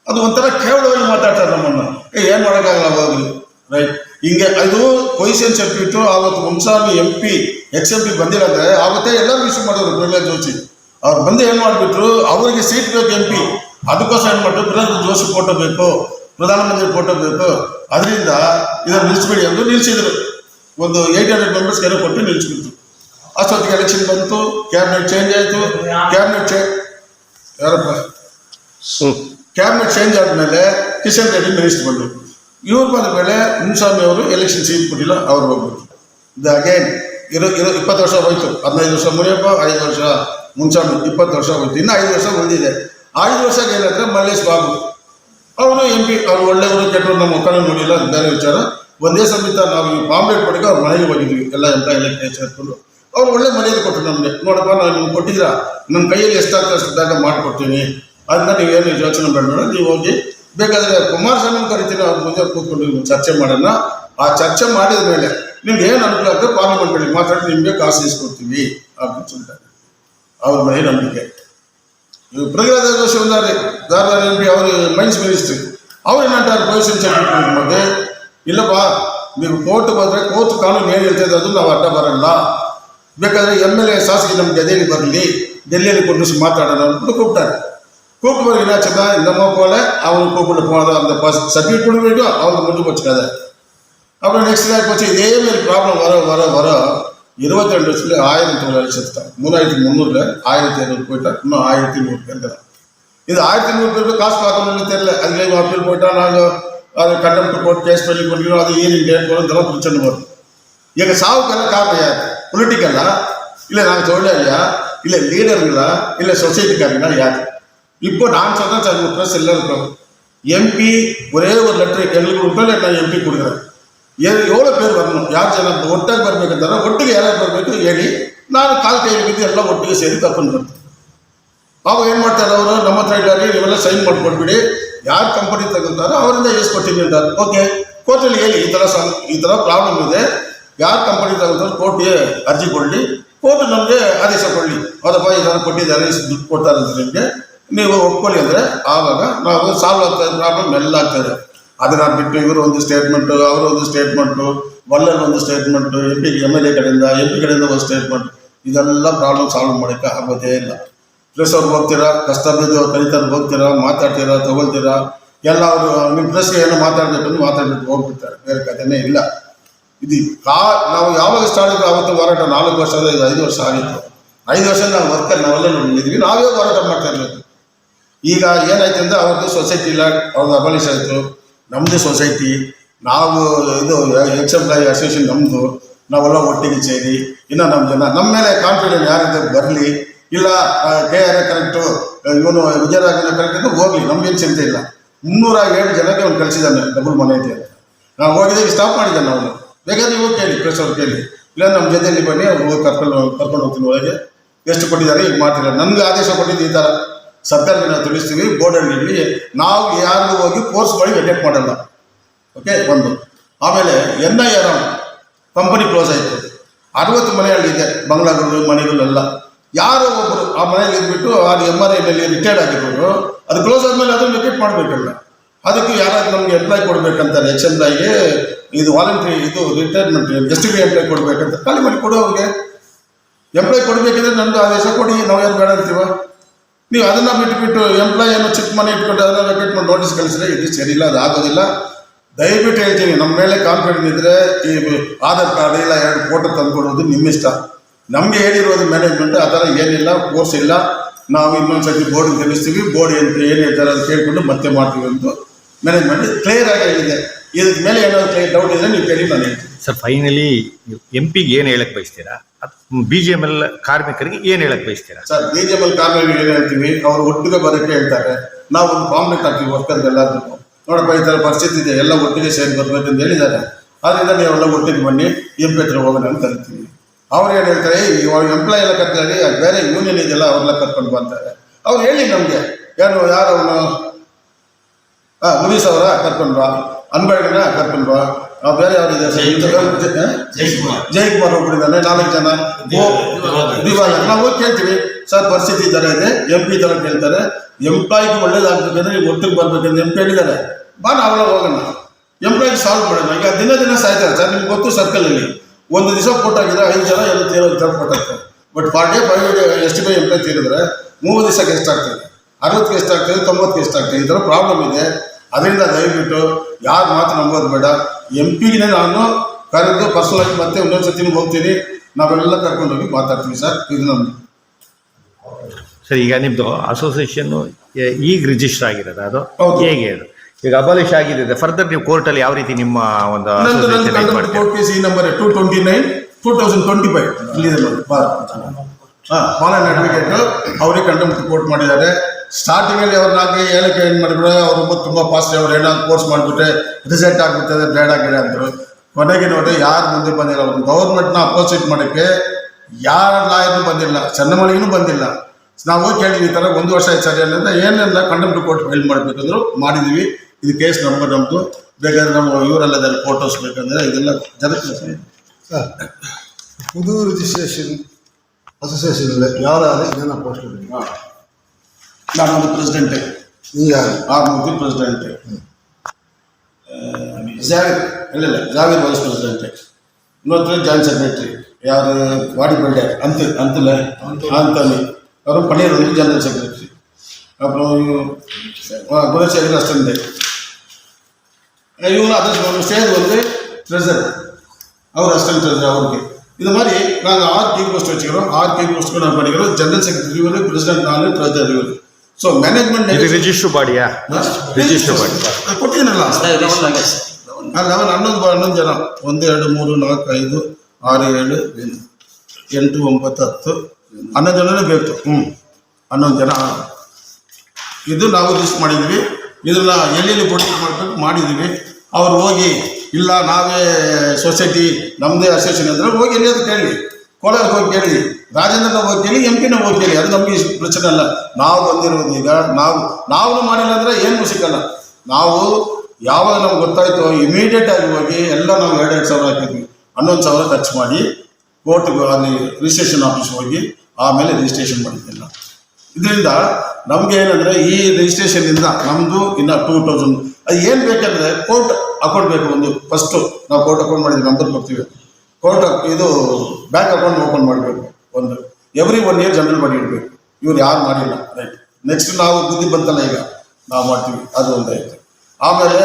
ಅದು ಒಂಥರ ಕೇವಲವಾಗಿ ಮಾತಾಡ್ತಾರೆ ನಮ್ಮನ್ನ. ಏ, ಏನು ಮಾಡೋಕ್ಕಾಗಲ್ಲ, ಹೋಗ್ರಿ. ರೈಟ್ ಹಿಂಗೆ ಅದು ಪೊಸಿಷನ್ ಚೆಪ್ಪಿಟ್ಟು ಆವತ್ತು Muniswamy M P ex M P ಬಂದಿಲ್ಲ ಆವತ್ತೇ ಎಲ್ಲರೂ ಇಶ್ಯೂ ಮಾಡೋರು ಪ್ರಹ್ಲಾದ್ ಜೋಶಿ ಅವ್ರು ಬಂದು ಏನು ಮಾಡಿಬಿಟ್ರು ಅವರಿಗೆ ಸೀಟ್ ಬೇಕು ಎಂ ಪಿ ಅದಕ್ಕೋಸ್ಕರ ಏನು ಮಾಡಿದ್ರು ಪ್ರಹ್ಲಾದ್ ಜೋಶಿ ಫೋಟೋ ಬೇಕು ಪ್ರಧಾನಮಂತ್ರಿ ಫೋಟೋ ಬೇಕು. ಅದರಿಂದ ಇದನ್ನು ನಿಲ್ಲಿಸ್ಬೇಡಿ ಎಂದು ನಿಲ್ಲಿಸಿದ್ರು ಒಂದು ಏಯ್ಟ್ ಹಂಡ್ರೆಡ್ ಮೆಂಬರ್ಸ್ ಕೆಲವು ಕೊಟ್ಟು ನಿಲ್ಸ್ಬಿಡ್ತು ಅಷ್ಟೊತ್ತಿಗೆ ಎಲೆಕ್ಷನ್ ಬಂತು ಕ್ಯಾಬಿನೆಟ್ ಚೇಂಜ್ ಆಯಿತು. ಕ್ಯಾಬಿನೆಟ್ ಚೇಂಜ್ ಯಾರಪ್ಪ? ಕ್ಯಾಬಿನೆಟ್ ಚೇಂಜ್ ಆದಮೇಲೆ ಕಿಶನ್ ರೆಡ್ಡಿ ಮಿನಿಸ್ಟರ್ ಬಂದರು. ಇವ್ರು ಬಂದ ಮೇಲೆ ಮುನ್ಸ್ವಾಮಿ ಅವರು ಎಲೆಕ್ಷನ್ ಸೀಟ್ ಕೊಟ್ಟಿಲ್ಲ ಅವ್ರು ಹೋಗ್ಬಿಟ್ಟು ಇದು ಅಗೇನ್ ಇರೋ ಇರೋ ಇಪ್ಪತ್ತು ವರ್ಷ ಹೋಯ್ತು. ಹದಿನೈದು ವರ್ಷ ಮುರಿಯಪ್ಪ ಐದು ವರ್ಷ ಮುಂಚಾನು ಇಪ್ಪತ್ತು ವರ್ಷ ಹೋಯ್ತು ಇನ್ನೂ ಐದು ವರ್ಷ ಬಂದಿದೆ. ಐದು ವರ್ಷ ಏನಂದ್ರೆ ಮಲ್ಲೇಶ್ ಬಾಬು. ಅವನು ಎಂ ಪಿ ಅವ್ರು ಒಳ್ಳೆಯವರು ಕೆಟ್ಟರು, ನಮ್ಮ ಮುಖಂಡ ನೋಡಿಲ್ಲ ಬೇರೆ ವಿಚಾರ. ಒಂದೇ ಸಮೇತ ನಾವು ಬಾಂಬೆ ಪಡೆಗೆ ಅವ್ರ ಮನೆಗೆ ಹೋಗಿದ್ವಿ. ಎಲ್ಲ ಎಂಪ್ಲಾಯ್ ಎಲ್ಲ ಸೇರ್ಕೊಂಡು. ಅವ್ರು ಒಳ್ಳೆ ಮರ್ಯಾದೆ ಕೊಟ್ಟರು ನಮಗೆ. ನೋಡಪ್ಪ, ನಾವು ನಿಮ್ಗೆ ಕೊಟ್ಟಿದ್ರ ನನ್ನ ಕೈಯಲ್ಲಿ ಎಷ್ಟಾಗ್ತದೆ ಅಷ್ಟಾಗ ಮಾಡಿಕೊಡ್ತೀನಿ. ಅದನ್ನ ನೀವೇನು ಯೋಚನೆ ಮಾಡಬೇಡ ನೀವು ಹೋಗಿ, ಬೇಕಾದರೆ ಕುಮಾರಸ್ವಾಮಿ ಕರಿತೀನಿ, ಅವ್ರ ಮುಂದೆ ಕೂತ್ಕೊಂಡು ಚರ್ಚೆ ಮಾಡೋಣ. ಆ ಚರ್ಚೆ ಮಾಡಿದ ಮೇಲೆ ನಿಮ್ಗೆ ಏನು ಅನುಕೂಲ ಆಗ್ತದೆ ಪಾರ್ಲಿಮೆಂಟ್ ಮಾತಾಡಿ ನಿಮಗೆ ಕಾಸು ಇಸ್ಕೊಡ್ತೀವಿ ಅಂತ அவர் மேலே நம்பிக்கை. பிரகலாத ஜோஷி வந்தார். தாதார் எம்பி அவர் மைன்ஸ் மினிஸ்டர். அவர் என்னட்டார் பொசிஷன் செக் பண்ணும்போது இல்லைப்பா ನೀವು கோர்ட்டு ಬಂದರೆ ಕೋರ್ಟ್ ಕಾನೂನು ಏನು ಹೇಳ್ತದೆ ಅದು ನಾವು ಅಡ್ಡ ಬರಲ್ಲ ಬೇಕಾದರೆ ಎಮ್ ಎಲ್ ಎ ಶಾಸಕಿ ನಮ್ಮ ಗದೆಯಲ್ಲಿ ಬರಲಿ ಡೆಲ್ಲಿಯಲ್ಲಿ ಕೊಟ್ಟು கூப்பிட்டாரு. கூப்பிட்டு வர என்னாச்சுன்னா இந்த அம்மா போல அவங்க கூப்பிட்டு போனது அந்த பஸ் சர்டிஃபிகேட் கொடுக்க வேண்டும் அவங்க முடிஞ்சு போச்சுக்காத. அப்புறம் நெக்ஸ்ட் லேக் போச்சு இதே மாதிரி ப்ராப்ளம் வர வர வர இருபத்தி ரெண்டு வருஷத்துல ஆயிரத்தி தொள்ளாயிரத்தி செத்துட்டான். மூணாயிரத்தி முந்நூறுல ஆயிரத்தி ஐநூறு போயிட்டா இன்னும் ஆயிரத்தி நூறு பேர் இது ஆயிரத்தி நூறு பேருக்கு காசு பார்க்கணும்னு தெரியல. அதுலேயும் அப்பீல் போயிட்டா நாங்கள் அதை கண்டெம்ட் போட்டு கேஸ் பண்ணி பண்ணிக்கிறோம் அது ஈவினிங் டேட் போகிறோம் இதெல்லாம் பிரச்சனை வரும். எங்கள் சாவுக்கெல்லாம் காரணம் யார்? பொலிட்டிக்கலா இல்லை நாங்கள் தொழிலாளியா? இல்லை லீடருங்களா இல்லை சொசைட்டிக்காரங்களா யார்? இப்போ நான் சொல்றேன் சார் உங்க ப்ரெஸ் எல்லாம் எம்பி ஒரே ஒரு லெட்டர் எங்களுக்கு கொடுக்கல நான் எம்பி கொடுக்குறேன் ಎ- ಏಳು ಪೇರು வரணும் ಯಾರು ಜನ ಒಟ್ಟಾಗಿ ಬರ್ಬೇಕಂತಾರೆ ಒಟ್ಟಿಗೆ ಯಾರ್ಯಾರು ಬರಬೇಕು ಹೇಳಿ ನಾನು ಕಾಲ್ ಕೈ ಬಿದ್ದು ಎಲ್ಲ ಒಟ್ಟಿಗೆ ಸೇರಿ ಕರ್ಕೊಂಡು ಬರ್ತೀನಿ ಅವಾಗ ಏನು ಮಾಡ್ತಾರೆ ಅವರು ನಮ್ಮ ಹತ್ರ ಇದ್ದಾರೆ ನೀವೆಲ್ಲ ಸೈನ್ ಮಾಡ್ಕೊಟ್ಬಿಡಿ ಯಾರು ಕಂಪನಿ ತಗೊಂತಾರೋ ಅವರಿಂದ ಕೊಡ್ತೀನಿ ಅಂತಾರೆ ಓಕೆ ಕೋರ್ಟಲ್ಲಿ ಹೇಳಿ ಈ ಥರ ಸಂ ಈ ಥರ ಪ್ರಾಬ್ಲಮ್ ಇದೆ ಯಾರು ಕಂಪನಿ ತಗೊಂತಾರೋ ಕೋರ್ಟ್ಗೆ ಅರ್ಜಿ ಕೊಡಲಿ ಕೋರ್ಟ್ ನಮಗೆ ಆದೇಶ ಕೊಡಲಿ ಹೌದಪ್ಪ ಈ ಥರ ಕೊಟ್ಟಿದ್ದಾರೆ ಇಷ್ಟು ದುಡ್ಡು ಕೊಡ್ತಾರೆ ಅಂತ ನಿಮಗೆ ನೀವು ಒಪ್ಕೊಳ್ಳಿ ಅಂದರೆ ಆವಾಗ ನಾವು ಸಾಲ್ವ್ ಆಗ್ತಾ ಇದೆ ಪ್ರಾಬ್ಲಮ್ ಎಲ್ಲ ಆಗ್ತದೆ ಅದನ್ನ ಬಿಟ್ಟು ಇವರು ಒಂದು ಸ್ಟೇಟ್ಮೆಂಟ್ ಅವರು ಒಂದು ಸ್ಟೇಟ್ಮೆಂಟು ಒಳ್ಳೆ ಒಂದು statement M P M L A ಕಡೆಯಿಂದ ಎಂ ಪಿ ಕಡೆಯಿಂದ ಒಂದು ಸ್ಟೇಟ್ಮೆಂಟ್ ಇದೆಲ್ಲ ಪ್ರಾಬ್ಲಮ್ ಸಾಲ್ವ್ ಮಾಡೋಕ್ಕೆ ಆಗೋದೇ ಇಲ್ಲ. ಪ್ರೆಸ್ ಅವ್ರಿಗೆ ಹೋಗ್ತೀರಾ ಕಷ್ಟ ಬಿದ್ದು ಕಲಿತಾರೆ ಹೋಗ್ತೀರಾ, ಮಾತಾಡ್ತೀರಾ, ತಗೊಳ್ತೀರಾ ಎಲ್ಲ ಅವರು ನಿಮ್ಮ ಪ್ರೆಸ್ಗೆ ಏನೋ ಮಾತಾಡ್ಬೇಕು ಮಾತಾಡ್ಬಿಟ್ಟು ಹೋಗ್ಬಿಡ್ತಾರೆ. ಬೇರೆ ಕಥೆನೇ ಇಲ್ಲ. ಇದು ಕಾ, ನಾವು ಯಾವಾಗ ಸ್ಟಾರ್ಟ್ ಆಗಿದ್ರು ಆವತ್ತು ಹೋರಾಟ ನಾಲ್ಕು ವರ್ಷ ಇದು ಐದು ವರ್ಷ ಆಗಿತ್ತು. ಐದು ವರ್ಷ ನಾವು ವರ್ಕರ್ ನಾವೆಲ್ಲ ನೋಡಿದ್ವಿ ನಾವೇ ಹೋರಾಟ ಮಾಡ್ತಾ ಇರ್ಬೇಕು. ಈಗ ಏನಾಯ್ತು ಅಂದ್ರೆ ಅವ್ರದ್ದು ಸೊಸೈಟಿ ಇಲ್ಲ, ಅವ್ರದ್ದು ಅಬಲಿಷ್ ಆಯಿತು. ನಮ್ಮದು ಸೊಸೈಟಿ ನಾವು ಇದು ಎಕ್ಸ್ ಎಂಪ್ಲಾಯಿ ಅಸೋಸಿಯೇಷನ್ ನಮ್ಮದು ನಾವೆಲ್ಲ ಒಟ್ಟಿಗೆ ಸೇರಿ, ಇನ್ನು ನಮ್ಮ ಜನ ನಮ್ಮ ಮೇಲೆ ಕಾನ್ಫಿಡೆನ್ಸ್ ಯಾರಿದೆ ಬರಲಿ, ಇಲ್ಲ ಕೆ ಆರ್ ಎ ಕರೆಕ್ಟು ಇವನು ವಿಜಯರಾಘವನ ಕರೆಕ್ಟ್ ಅಂತ ಹೋಗಲಿ ನಮಗೇನು ಚಿಂತೆ ಇಲ್ಲ. ಮುನ್ನೂರ ಏಳು ಜನಕ್ಕೆ ಅವ್ನು ಕಳಿಸಿದ್ದಾನೆ ಡಬಲ್ ಮನೆ ಇದೆ ಅಂತ. ನಾವು ಹೋಗಿದ್ದೀವಿ ಸ್ಟಾಪ್ ಮಾಡಿದ್ದಾನೆ ಅವನು. ಬೇಕಾದ್ರೆ ನೀವು ಕೇಳಿ ಪ್ರೆಸ್ ಅವ್ರು ಕೇಳಿ. ಇಲ್ಲ ನಮ್ಮ ಜೊತೆಯಲ್ಲಿ ಬನ್ನಿ, ಅವ್ರು ಹೋಗಿ ಕರ್ಕೊಂಡು ಕರ್ಕೊಂಡು ಹೋಗ್ತೀನಿ ಒಳಗೆ. ಎಷ್ಟು ಕೊಟ್ಟಿದ್ದಾರೆ, ಈಗ ಮಾಡ್ತಿಲ್ಲ ನನಗೆ ಆದೇಶ ಕೊಟ್ಟಿದ್ದು ಈ ಥರ ಸರ್ಕಾರಕ್ಕೆ ನಾವು ತಿಳಿಸ್ತೀವಿ, ಬೋರ್ಡಲ್ಲಿ ಇರಲಿ. ನಾವು ಯಾರಿಗೂ ಹೋಗಿ ಮಾಡಿ ಅಟೆಕ್ಟ್ ಮಾಡಲ್ಲ. ಓಕೆ ಒಂದು. ಆಮೇಲೆ N I R company close ಆಯಿತು. ಅರವತ್ತು ಮನೆಗಳಿದೆ ಬಂಗ್ಲಾಗಳು ಮನೆಗಳೆಲ್ಲ ಯಾರೋ ಒಬ್ಬರು ಆ ಮನೆಯಲ್ಲಿ ಇದ್ಬಿಟ್ಟು ಅದು ಎಂ ಆರ್ ಐನಲ್ಲಿ ರಿಟೈರ್ಡ್ ಆಗಿರೋರು, ಅದು ಕ್ಲೋಸ್ ಆದಮೇಲೆ ಅದನ್ನು ರಿಪೀಟ್ ಮಾಡಬೇಕಲ್ಲ. ಅದಕ್ಕೆ ಯಾರಾದ್ರೂ ನಮಗೆ ಎಂಪ್ಲಾಯ್ ಕೊಡ್ಬೇಕಂತಾರೆ ಎಕ್ಸ್ ಎಂಪ್ಲಾಯ್ಗೆ ಇದು ವಾಲಂಟ್ರಿ ಇದು ರಿಟೈರ್ಮೆಂಟ್ ಗೆಸ್ಟಿಗೆ ಎಂಪ್ಲಾಯ್ ಕೊಡ್ಬೇಕಂತ ಖಾಲಿ ಮಾಡಿ ಕೊಡು ಅವ್ರಿಗೆ. ಎಂಪ್ಲಾಯ್ ಕೊಡಬೇಕಂದ್ರೆ ನಮ್ದು ಆದೇಶ ಕೊಡಿ, ನಾವು ಏನು ಬೇಡ ಅಂತೀವ? ನೀವು ಅದನ್ನ ಬಿಟ್ಬಿಟ್ಟು ಎಂಪ್ಲಾಯನ್ನು ಚೆಕ್ ಮನೆ ಇಟ್ಕೊಂಡು ಅದನ್ನ ವೆಕೆಟ್ ಮಾಡಿ ನೋಟಿಸ್ ಕಳಿಸಿದ್ರೆ ಇದು ಸರಿಯಿಲ್ಲ ಅದು ಆಗೋದಿಲ್ಲ. ದಯವಿಟ್ಟು ಹೇಳ್ತೀನಿ, ನಮ್ಮ ಮೇಲೆ ಕಾನ್ಫಿಡೆಂಟ್ ಇದ್ರೆ ಈ ಆಧಾರ್ ಕಾರ್ಡ್ ಇಲ್ಲ, ಎರಡು ಫೋಟೋ ನಿಮ್ಮ ಇಷ್ಟ ನಮಗೆ ಹೇಳಿರೋದು ಮ್ಯಾನೇಜ್ಮೆಂಟ್ ಆ ಥರ ಏನಿಲ್ಲ ಕೋರ್ಸ್ ಇಲ್ಲ. ನಾವು ಸರ್ತಿ ಬೋರ್ಡ್ ತಿಳಿಸ್ತೀವಿ ಬೋರ್ಡ್ ಏನು ಏನು ಹೇಳ್ತಾರೆ ಅಂತ ಕೇಳ್ಕೊಂಡು ಮತ್ತೆ ಮಾಡ್ತೀವಿ ಅಂತ ಮ್ಯಾನೇಜ್ಮೆಂಟ್ ಕ್ಲಿಯರ್ ಆಗಿ ಹೇಳಿದೆ. ಇದಕ್ಕೆ ಮೇಲೆ ಏನಾದರೂ ಡೌಟ್ ಇದ್ರೆ ನೀವು ಕೇಳಿ, ನಾನು ಹೇಳ್ತೀನಿ. ಸರ್ ಫೈನಲಿ ಎಂ ಪಿಗೆ ಏನು ಹೇಳಕ್ಕೆ ಬಯಸ್ತೀರಾ? ಬಿ ಜಿ ಎಂ ಎಲ್ ಕಾರ್ಮಿಕರಿಗೆ ಏನು ಹೇಳಕ್ ಬಯಸ್ತೀರಾ? ಸರ್ ಬಿ ಜೆ ಎಲ್ ಕಾರ್ಮಿಕರಿಗೆ ಹೇಳ್ತೀವಿ? ಅವ್ರು ಒಟ್ಟಿಗೆ ಬರೋಕ್ಕೆ ಹೇಳ್ತಾರೆ. ನಾವು ಒಂದು ಬಾಂಬೆ ಹಾಕ್ತೀವಿ ವರ್ಕರ್ ಎಲ್ಲರಿಗೂ ನೋಡಪ್ಪ ಈ ಥರ ಪರಿಸ್ಥಿತಿ ಇದೆ ಎಲ್ಲ ಒಟ್ಟಿಗೆ ಸೇರಿ ಬರ್ಬೇಕು ಅಂತ ಹೇಳಿದ್ದಾರೆ. ಆದ್ದರಿಂದ ನೀವೆಲ್ಲ ಒಟ್ಟಿಗೆ ಬನ್ನಿ ಎಂ ಪಿ ಹತ್ರ ಹೋಗೋಣ ಅಂತ ಕರಿತೀವಿ ಅವ್ರು ಏನು ಹೇಳ್ತಾರೆ ಇವಾಗ ಎಂಪ್ಲಾಯ್ ಎಲ್ಲ ಕರ್ತಾರೆ ಬೇರೆ ಯೂನಿಯನ್ ಇದೆಲ್ಲ ಅವ್ರೆಲ್ಲ ಕರ್ಕೊಂಡು ಬರ್ತಾರೆ ಅವ್ರು ಹೇಳಿ ನಮಗೆ ಏನು ಯಾರು ಅವನು? ಹಾಂ ಮುನೀಸ್ ಅವರ ಕರ್ಕೊಂಡು ಬಾ ಅನ್ಬೇಡನ ಕರ್ಕೊಂಡು ಬಾ ಆ, ಬೇರೆ ಯಾರಿದೆ ಇದೆ? ಜಯಕುಮಾರ್ ಜಯಕುಮಾರ್ ಒಬ್ಬರಿದ್ದಾನೆ ನಾಲ್ಕು ಜನ. ದಿವಾಲ ನಾವು ಕೇಳ್ತೀವಿ. ಸರ್ ಪರಿಸ್ಥಿತಿ ಥರ ಇದೆ. ಎಂ ಪಿ ಥರ ಕೇಳ್ತಾರೆ. ಎಂಪ್ಲಾಯಿಗೆ ಒಳ್ಳೇದಾಗಬೇಕಂದ್ರೆ ನೀವು ಒಟ್ಟಿಗೆ ಬರ್ಬೇಕಂದ್ರೆ ಎಂ ಪಿ ಹೇಳಿದ್ದಾರೆ. ಬಾ ನಾವೆಲ್ಲ ಹೋಗೋಣ. ಎಂಪ್ಲಾಯ್ಗೆ ಸಾಲ್ವ್ ಮಾಡೋಣ. ಈಗ ದಿನ ದಿನ ಸಾಯ್ತಾರೆ. ಸರ್ ನಿಮ್ಗೆ ಗೊತ್ತು ಸರ್ಕಲಲ್ಲಿ ಒಂದು ದಿವಸ ಕೊಟ್ಟಾಗಿದ್ರೆ ಐದು ಜನ ಎಲ್ಲ ತೀರೋ ತರ ಕೊಟ್ಟಾಗ್ತಾರೆ ಬಟ್ ಪರ್ ಡೇ ಫೈವ್ ಎಷ್ಟು ಬೈ ಎಂಪ್ಲಾಯ್ ತೀರಿದ್ರೆ ಮೂರು ದಿವಸಕ್ಕೆ ಎಷ್ಟಾಗ್ತದೆ? ಅರವತ್ತಕ್ಕೆ ಎಷ್ಟಾಗ್ತದೆ? ತೊಂಬತ್ತಕ್ಕೆ ಎಷ್ಟಾಗ್ತದೆ? ಈ ಥರ ಪ್ರಾಬ್ಲಮ್ ಇದೆ. ಅದರಿಂದ ದಯವಿಟ್ಟು ಯಾರು ಮಾತು ನಂಬೋದು ಬೇಡ. ಎಂ ಪಿಗೆ ನಾನು ಕರೆದು ಪರ್ಸನಲಾಗಿ ಮತ್ತೆ ಇನ್ನೊಂದು ಸತಿ ಹೋಗ್ತೀನಿ. ನಾವೆಲ್ಲ ಕರ್ಕೊಂಡು ಹೋಗಿ ಮಾತಾಡ್ತೀವಿ ಸರ್. ಇದು ನಮ್ದು. ಸರ್ ಈಗ ನಿಮ್ಮದು ಅಸೋಸಿಯೇಷನ್ ಈಗ ರಿಜಿಸ್ಟರ್ ಆಗಿರೋದು ಅದು. ಹೇಗೆ ಅದು? ಈಗ ಅಬಾಲಿಷ್ ಆಗಿದೆ ಫರ್ದರ್ ನೀವು ಕೋರ್ಟಲ್ಲಿ ಯಾವ ರೀತಿ ನಿಮ್ಮ ಒಂದು ಕೋರ್ಟ್ ಕೇಸ್ ಈ number two twenty nine two thousand twenty five bar ಹಾಂ ಅಡ್ವೊಕೇಟ್ ಅವರೇ ಕಂಡಮ್ ಕೋರ್ಟ್ ಮಾಡಿದ್ದಾರೆ. ಸ್ಟಾರ್ಟಿಂಗಲ್ಲಿ ಅವ್ರು ನಾಲ್ಕು ಹೇಳಕ್ಕೆ ಏನು ಮಾಡಿದ್ರು ಅವರು ತುಂಬ ಫಾಸ್ಟ್ ಅವ್ರು ಏನಾದ್ರು ಕೋರ್ಸ್ ಮಾಡಿಬಿಟ್ರೆ ರಿಸಲ್ಟ್ ಆಗ್ಬಿಡ್ತದೆ ಬೇಡ ಗಿಡ ಅಂದರು ಕೊನೆಗೆ ನೋಡಿ ಯಾರು ಮುಂದೆ ಬಂದಿಲ್ಲ ಅವ್ರು ಗೌರ್ಮೆಂಟ್ನ ಅಪೋಸಿಟ್ ಮಾಡೋಕ್ಕೆ ಯಾರ ಲಾಯರ್ನು ಬಂದಿಲ್ಲ ಚನ್ನಮಳಿಗೂ ಬಂದಿಲ್ಲ ನಾವು ಹೋಗಿ ಕೇಳಿದ್ವಿ ಈ ಥರ ಒಂದು ವರ್ಷ ಆಯ್ತು ಸರಿ ಅಂದ್ರೆ ಏನೆಲ್ಲ ಕಂಡಕ್ಟ್ ಕೋರ್ಟ್ ಫೈಲ್ ಮಾಡಬೇಕಂದ್ರು ಮಾಡಿದ್ವಿ ಇದು ಕೇಸ್ ನಂಬರ್ ನಮ್ಮದು ಬೇಕಾದ್ರೆ ನಮ್ಮ ಇವರೆಲ್ಲ ಫೋಟೋಸ್ ಬೇಕಂದ್ರೆ ಇದೆಲ್ಲ ಜರುಗ್ತದೆ சார் புது ரிஜிஸ்ட்ரேஷன் அசோசியேஷனில் யாராவது என்னென்ன போஸ்ட் நான் வந்து பிரசிடென்ட்டு நான் வந்து பிரசிடென்ட்டு ஜாவிர் இல்லை இல்லை ஜாவிர் வைஸ் பிரசிடென்ட்டு இன்னொருத்தர் ஜாயின் செக்ரட்டரி யார் பாடி பில்டர் அந்த அந்தில் அந்தானி அவரும் பன்னீர் வந்து ஜெனரல் செக்ரட்டரி அப்புறம் குணசேகர் அஸ்டன்ட் இவங்களும் அதர் சேர்ந்து வந்து ட்ரெஷர் அவர் அஸ்டன்ட் ட்ரெஷர் அவருக்கு. இந்த மாதிரி நாங்கள் ஆர் கியூ போஸ்ட் வச்சுக்கிறோம். ஆர் கியூ போஸ்ட்டுக்கு நாங்கள் படிக்கிறோம் ஜெனரல் செக்ரட்டரி இவர் பிரசிடென்ட் நாலு ட்ரெஷர் இவர். ಸೊ ಮ್ಯಾನೇಜ್ಮೆಂಟ್ ರಿಜಿಸ್ಟರ್ ಬಾಡಿಯಾ ರಿಜಿಸ್ಟರ್ ಬಾಡಿ ಕೊಟ್ಟಿದ್ದೀನಲ್ಲ ಅಲ್ಲ ಹನ್ನೊಂದು ಹನ್ನೊಂದು ಜನ ಒಂದು ಎರಡು ಮೂರು ನಾಲ್ಕು ಐದು ಆರು ಏಳು ಎಂಟು ಒಂಬತ್ತು ಹತ್ತು. ಹನ್ನೊಂದು ಜನನೇ ಬೇಕು. ಹ್ಞೂ ಹನ್ನೊಂದು ಜನ. ಇದು ನಾವು ಲಿಸ್ಟ್ ಮಾಡಿದ್ವಿ. ಇದನ್ನ ಎಲ್ಲೆಲ್ಲಿ ಕೊಡ್ತೀವಿ ಮಾಡಬೇಕು ಮಾಡಿದ್ವಿ. ಅವ್ರು ಹೋಗಿ ಇಲ್ಲ ನಾವೇ ಸೊಸೈಟಿ ನಮ್ಮದೇ ಅಸೋಸಿಯೇಷನ್ ಅಂದರೆ ಹೋಗಿ ಎಲ್ಲಿ ಕೇಳಿ. ಕೋಲಾರಕ್ಕೆ ಹೋಗಿ ಕೇಳಿ. ರಾಜೇಂದ್ರನ ಕೇಳಿ ಎಂ ಪಿನ ಅದು ನಮಗೆ ಪ್ರಶ್ನೆ ಅಲ್ಲ. ನಾವು ಬಂದಿರೋದು ಈಗ, ನಾವು ನಾವು ಮಾಡಿಲ್ಲ ಅಂದರೆ ಏನು ಸಿಕ್ಕಲ್ಲ ನಾವು ಯಾವಾಗ ನಮ್ಗೆ ಗೊತ್ತಾಯ್ತೋ ಇಮಿಡಿಯೇಟ್ ಆಗಿ ಹೋಗಿ ಎಲ್ಲ ನಾವು ಎರಡೆರಡು ಎರಡು ಸಾವಿರ ಹಾಕಿದ್ವಿ. ಹನ್ನೊಂದು ಸಾವಿರ ಖರ್ಚು ಮಾಡಿ ಕೋರ್ಟ್ಗೆ ಅಲ್ಲಿ ರಿಜಿಸ್ಟ್ರೇಷನ್ ಆಫೀಸ್ ಹೋಗಿ ಆಮೇಲೆ ರಿಜಿಸ್ಟ್ರೇಷನ್ ನಾವು ಇದರಿಂದ ನಮ್ಗೆ ಏನಂದ್ರೆ ಈ ರಿಜಿಸ್ಟ್ರೇಷನ್ ಇಂದ ನಮ್ದು ಇನ್ನ ಟೂ ತೌಸಂಡ್ ಅದು ಏನ್ ಬೇಕಂದ್ರೆ ಕೋರ್ಟ್ ಅಕೌಂಟ್ ಬೇಕು ಒಂದು. ಫಸ್ಟ್ ನಾವು ಕೋರ್ಟ್ ಅಕೌಂಟ್ ಮಾಡಿದ್ವಿ ನಂಬರ್ ಕೊಡ್ತೀವಿ. ಕೋರ್ಟ್ ಇದು ಬ್ಯಾಂಕ್ ಅಕೌಂಟ್ ಓಪನ್ ಮಾಡಬೇಕು. ಒಂದು ಎವ್ರಿ ಒನ್ ಇಯರ್ ಜನರಲ್ ಮಾಡಿ ಇಡಬೇಕು. ಇವ್ರು ಯಾರು ಮಾಡಿಲ್ಲ ರೈಟ್ ನೆಕ್ಸ್ಟ್ ನಾವು ಬುದ್ಧಿ ಬಂತಲ್ಲ ಈಗ, ನಾವು ಮಾಡ್ತೀವಿ, ಅದು ಒಂದಾಯ್ತು ಆಮೇಲೆ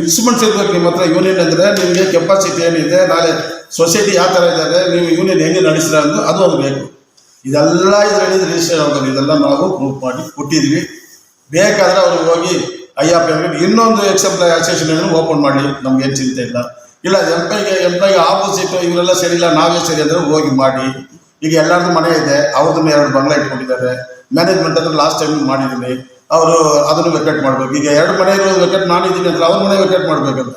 ಇನ್ಸ್ಟ್ರೂಮೆಂಟ್ಸ್ ಇರ್ಬೇಕು ನಿಮ್ಮ ಹತ್ರ ಯೂನಿಯನ್ ಅಂದ್ರೆ ನಿಮಗೆ ಕೆಪಾಸಿಟಿ ಏನಿದೆ, ನಾಳೆ ಸೊಸೈಟಿ ಯಾವ ಥರ ಇದ್ದಾರೆ, ನೀವು ಯೂನಿಯನ್ ಹೆಂಗೆ ನಡೆಸಿದ್ರೆ ಅಂದ್ರೆ ಅದು ಒಂದು ಬೇಕು. ಇದೆಲ್ಲ ಇದರಲ್ಲಿ ರಿಜಿಸ್ಟರ್ ಆಗೋದು, ಇದೆಲ್ಲ ನಾವು ಪ್ರೂಫ್ ಮಾಡಿ ಕೊಟ್ಟಿದ್ವಿ. ಬೇಕಾದರೆ ಅವ್ರಿಗೆ ಹೋಗಿ ಅಯ್ಯಪ್ಪ ಅಂಗಡಿ ಇನ್ನೊಂದು ಎಕ್ಸೆಂಪ್ಲಾಯ್ ಅಸೋಸಿಯೇಷನ್ ಓಪನ್ ಮಾಡಿ ನಮ್ಗೆ ಏನು ಚಿಂತೆ ಇಲ್ಲ. ಇಲ್ಲ ಎಂಪ್ಲಾಯ್ಗೆ ಎಂಪ್ಲಾಯ್ಗೆ ಆಪೋಸಿಟ್ ಇವರೆಲ್ಲ ಸರಿ ಇಲ್ಲ ನಾವೇ ಸರಿ ಅಂದ್ರೆ ಹೋಗಿ ಮಾಡಿ. ಈಗ ಎಲ್ಲರದ್ದು ಮನೆ ಇದೆ, ಅವ್ರದ್ದು ಎರಡು ಬಂಗ್ಲಾ ಇಟ್ಕೊಂಡಿದ್ದಾರೆ. ಮ್ಯಾನೇಜ್ಮೆಂಟ್ ಹತ್ರ ಲಾಸ್ಟ್ ಟೈಮ್ ಮಾಡಿದ್ದೀನಿ. ಅವರು ಅದನ್ನು ವೆಕೆಟ್ ಮಾಡ್ಬೇಕು. ಈಗ ಎರಡು ಮನೆ ಇರೋದು ವೆಕೆಟ್ ಮಾಡಿದ್ದೀನಿ ಅಂದ್ರೆ ಅವ್ರ ಮನೆ ವೆಕೆಟ್ ಮಾಡ್ಬೇಕಂತ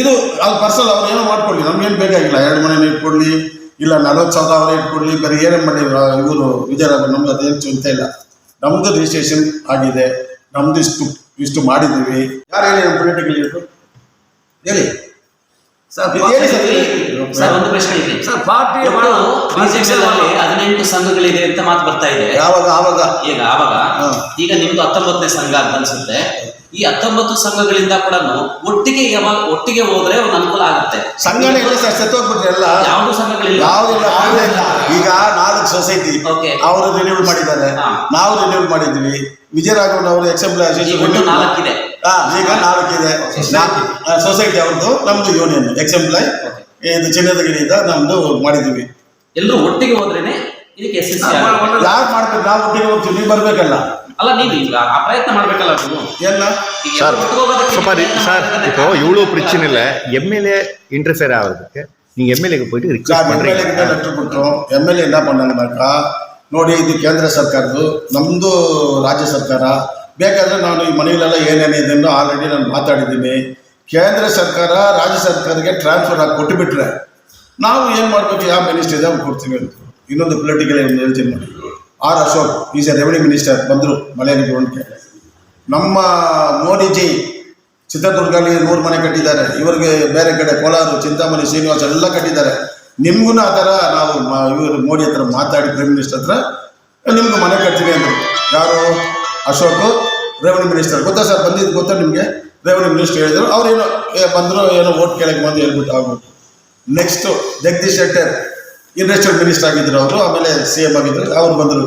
ಇದು ಅದು ಪರ್ಸನಲ್ ಅವ್ರು ಏನೋ ಮಾಡ್ಕೊಳ್ಳಿ, ನಮ್ಗೇನು ಬೇಕಾಗಿಲ್ಲ. ಎರಡು ಮನೆ ಇಟ್ಕೊಳ್ಳಿ, ಇಲ್ಲ ನಲ್ವತ್ತು ಸಾವಿರ ಅವರು ಇಟ್ಕೊಳ್ಳಿ, ಬೇರೆ ಏನೇ ಮಾಡಿ ಇವರು ವಿಜಯರಾಘ ನಮ್ಗೆ ಅದೇನು ಚಿಂತೆ ಇಲ್ಲ. ನಮ್ದು ರಿಜಿಸ್ಟ್ರೇಷನ್ ಆಗಿದೆ. ನಮ್ದು ಇಷ್ಟು ಇಷ್ಟು ಮಾಡಿದ್ದೀವಿ. ಯಾರು ಹೇಳಿ ನಮ್ಮ ಪೊಲಿಟಿಕಲ್ ಹೇಳಿ. ಸರ್ ಒಂದು ಪ್ರಶ್ನೆ ಇದೆ. ಸರ್ ಪಾರ್ಟಿ ಬಿಜೆಪಿಯಲ್ಲಿ ಹದಿನೆಂಟು ಸಂಘಗಳಿದೆ ಅಂತ ಮಾತು ಬರ್ತಾ ಇದೆ. ಯಾವಾಗ ಆವಾಗ? ಈಗ ಆವಾಗ. ಈಗ ನಿಮ್ದು ಹತ್ತೊಂಬತ್ತನೇ ಸಂಘ ಅಂತ ಅನ್ಸುತ್ತೆ. ಈ ಹತ್ತೊಂಬತ್ತು ಸಂಘಗಳಿಂದ ಕೂಡ ಒಟ್ಟಿಗೆ ಯಾವಾಗ ಒಟ್ಟಿಗೆ ಹೋದ್ರೆ ಒಂದು ಅನುಕೂಲ ಆಗುತ್ತೆ. ಸಂಘಗಳು ಇಲ್ಲ ಸರ್ ಸತ್ತೋಗ್ಬಿಟ್ರೆ ಎಲ್ಲ. ಯಾವುದು ಸಂಘಗಳಿಲ್ಲ? ಯಾವುದಿಲ್ಲ ಈಗ ನಾಲ್ಕು ಸೊಸೈಟಿ. ಅವರು ರಿನ್ಯೂಲ್ ಮಾಡಿದ್ದಾರೆ. ನಾವು ರಿನ್ಯೂಲ್ ಮಾಡಿದ್ವಿ ವಿಜಯರಾಘವನ್ ಅವರು ಒಟ್ಟು ನಾಲ್ಕಿದೆ ಈಗ ನಾಲ್ಕಿದೆ ಸೊಸೈಟಿ. ಅವ್ರದ್ದು ನಮ್ದು ಯೂನಿಯನ್ ಎಕ್ಸೆಂಪ್ಲಾಯ್ ಇದು ಇದ್ದ ನಮ್ದು ಮಾಡಿದ್ವಿ ಎಲ್ಲರೂ ಒಟ್ಟಿಗೆ ಹೋದ್ರೇನೆ ಇದಕ್ಕೆ ಯಾರು ಮಾಡ್ಬೇಕು? ನಾವು ಒಟ್ಟಿಗೆ ಹೋಗ್ತೀವಿ ನೀವು ಬರ್ಬೇಕಲ್ಲ. ಅಲ್ಲ ನೀವು ಈಗ ಆ ಪ್ರಯತ್ನ ಮಾಡ್ಬೇಕಲ್ಲ ನೀವು ಎಲ್ಲ ಈಗ ಸರ್ ಒಟ್ಟಿಗೆ ಹೋಗೋದಕ್ಕೆ ಸ್ವಲ್ಪ ರಿ- ಪ್ರಯತ್ನ சார் ಮಾಡ್ಬೇಕಂದ್ರೆ இப்போ இவ்வளோ பிரச்சனை இல்லை எம்எல்ஏ இன்டர்ஃபியர் ஆகிறதுக்கு நீங்கள் எம்எல்ஏக்கு போயிட்டு ரிக்வெஸ்ட் ಎಮ್ ಎಲ್ பண்ணுறீங்க ಲೆಟರ್ ಬಿಟ್ರು ಎಮ್ ಎಲ್ ಎ என்ன பண்ணாங்கனாக்கಾ ನೋಡಿ ಇದು ಕೇಂದ್ರ ಸರ್ಕಾರದ್ದು ನಮ್ಮದು ರಾಜ್ಯ ಸರ್ಕಾರ ಬೇಕಾದ್ರೆ ನಾನು ಈ ಮನೆಯಲ್ಲೆಲ್ಲ ಏನೇನಿದೆ ಅನ್ನೋ ಆಲ್ರೆಡಿ ನಾನು ಮಾತಾಡಿದ್ದೀನಿ ಕೇಂದ್ರ ಸರ್ಕಾರ ರಾಜ್ಯ ಸರ್ಕಾರಕ್ಕೆ ಟ್ರಾನ್ಸ್ಫರ್ ಆಗಿ ಕೊಟ್ಟುಬಿಟ್ರೆ ನಾವು ಏನು ಮಾಡಬೇಕು ಯಾವ ಮಿನಿಸ್ಟರ್ ಇದೆ ಅವ್ರು ಕೊಡ್ತೀವಿ ಅಂತ ಇನ್ನೊಂದು ಪೊಲಿಟಿಕಲ್ ಹೇಳ್ತೀನಿ ನೋಡಿ R Ashok, is a revenue minister, ಬಂದರು ಮಳೆ ಗೋಣಿಕೆ ನಮ್ಮ ಮೋದಿಜಿ ಚಿತ್ರದುರ್ಗಲ್ಲಿ ನೂರು ಮನೆ ಕಟ್ಟಿದ್ದಾರೆ. ಇವರಿಗೆ ಬೇರೆ ಕಡೆ ಕೋಲಾರ, ಚಿಂತಾಮಣಿ, ಶ್ರೀನಿವಾಸ ಎಲ್ಲ ಕಟ್ಟಿದ್ದಾರೆ. ನಿಮ್ಗೂ ಆ ಥರ ನಾವು ಇವರು ಮೋದಿ ಹತ್ರ ಮಾತಾಡಿ ಪ್ರೈಮ್ ಮಿನಿಸ್ಟರ್ ಹತ್ರ ನಿಮ್ಗೆ ಮನೆ ಕಟ್ತೀವಿ ಅಂದರು. ಯಾರು? ಅಶೋಕ್ ರೆವೆನ್ಯೂ ಮಿನಿಸ್ಟರ್ ಗೊತ್ತಾ ಸರ್ ಬಂದಿದ್ದು ಗೊತ್ತಾ ನಿಮಗೆ? ರೆವೆನ್ಯೂ ಮಿನಿಸ್ಟರ್ ಹೇಳಿದರು. ಅವ್ರು ಏನೋ ಬಂದರು, ಏನೋ ಓಟ್ ಕೇಳಕ್ಕೆ ಬಂದು ಹೇಳ್ಬಿಟ್ಟು ಆಗ್ಬಿಟ್ಟು next Jagadish Shettar industrial minister ಆಗಿದ್ರು ಅವರು, ಆಮೇಲೆ ಸಿ ಎಂ ಆಗಿದ್ರು. ಅವ್ರು ಬಂದರು.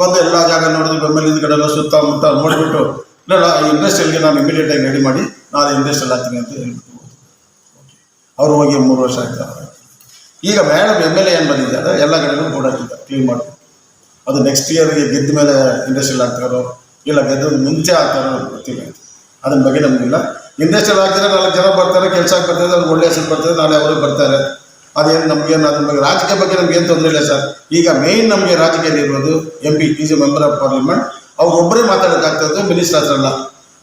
ಬಂದು ಎಲ್ಲ ಜಾಗ ನೋಡಿದ್ರು ಹಿಂದ್ ಕಡೆ ಎಲ್ಲ ಸುತ್ತಮುತ್ತ ನೋಡಿಬಿಟ್ಟು ಇಲ್ಲ ಇಂಡಸ್ಟ್ರಿಯಲ್ಗೆ ನಾನು ಇಮಿಡಿಯೇಟ್ ಆಗಿ ರೆಡಿ ಮಾಡಿ ನಾನು ಇಂಡಸ್ಟ್ರಿಯಲ್ ಆಗ್ತೀನಿ ಅಂತ ಹೇಳ್ಬಿಟ್ಟು ಅವ್ರು ಹೋಗಿ ಮೂರು ವರ್ಷ ಆಗ್ತಾರೆ ಈಗ ಮೇಡಮ್ ಎಂ ಎಲ್ ಎ ಏನು ಬಂದಿದ್ದಾರೆ, ಎಲ್ಲ ಕಡೆಗೂ ಬೋರ್ಡ್ ಹಾಕಿದ್ದಾರೆ ಕ್ಲೀನ್ ಮಾಡಿ. ಅದು ನೆಕ್ಸ್ಟ್ ಇಯರ್ಗೆ ಗೆದ್ದ ಮೇಲೆ ಇಂಡಸ್ಟ್ರಿಯಲ್ ಆಗ್ತಾರೋ, ಇಲ್ಲ ಗೆದ್ದ ಮುಂಚೆ ನಮ್ಗೆ ಗೊತ್ತಿಲ್ಲ. ಅದ್ರ ಬಗ್ಗೆ ನಮಗಿಲ್ಲ ಇಂಡಸ್ಟ್ರಿಯಲ್ ಹಾಕಿದ್ರೆ ನಾಲ್ಕು ಜನ ಬರ್ತಾರೆ, ಕೆಲಸ ಬರ್ತದೆ ಅವ್ರಿಗೆ ಒಳ್ಳೆ ಹೆಸರು ಬರ್ತದೆ ನಾಳೆ ಅವರು ಬರ್ತಾರೆ. ಅದೇನು ನಮಗೇನು ಅದ್ರ ಬಗ್ಗೆ ರಾಜಕೀಯ ಬಗ್ಗೆ ನಮ್ಗೆ ಏನು ತೊಂದರೆ ಇಲ್ಲ ಸರ್. ಈಗ ಮೇಯ್ನ್ ನಮಗೆ ರಾಜಕೀಯದಲ್ಲಿ ಇರೋದು M P is a member of parliament ಅವ್ರು ಒಬ್ಬರೇ ಮಾತಾಡೋಕ್ಕಾಗ್ತದೆ ಮಿನಿಸ್ಟರ್ ಅಲ್ಲ.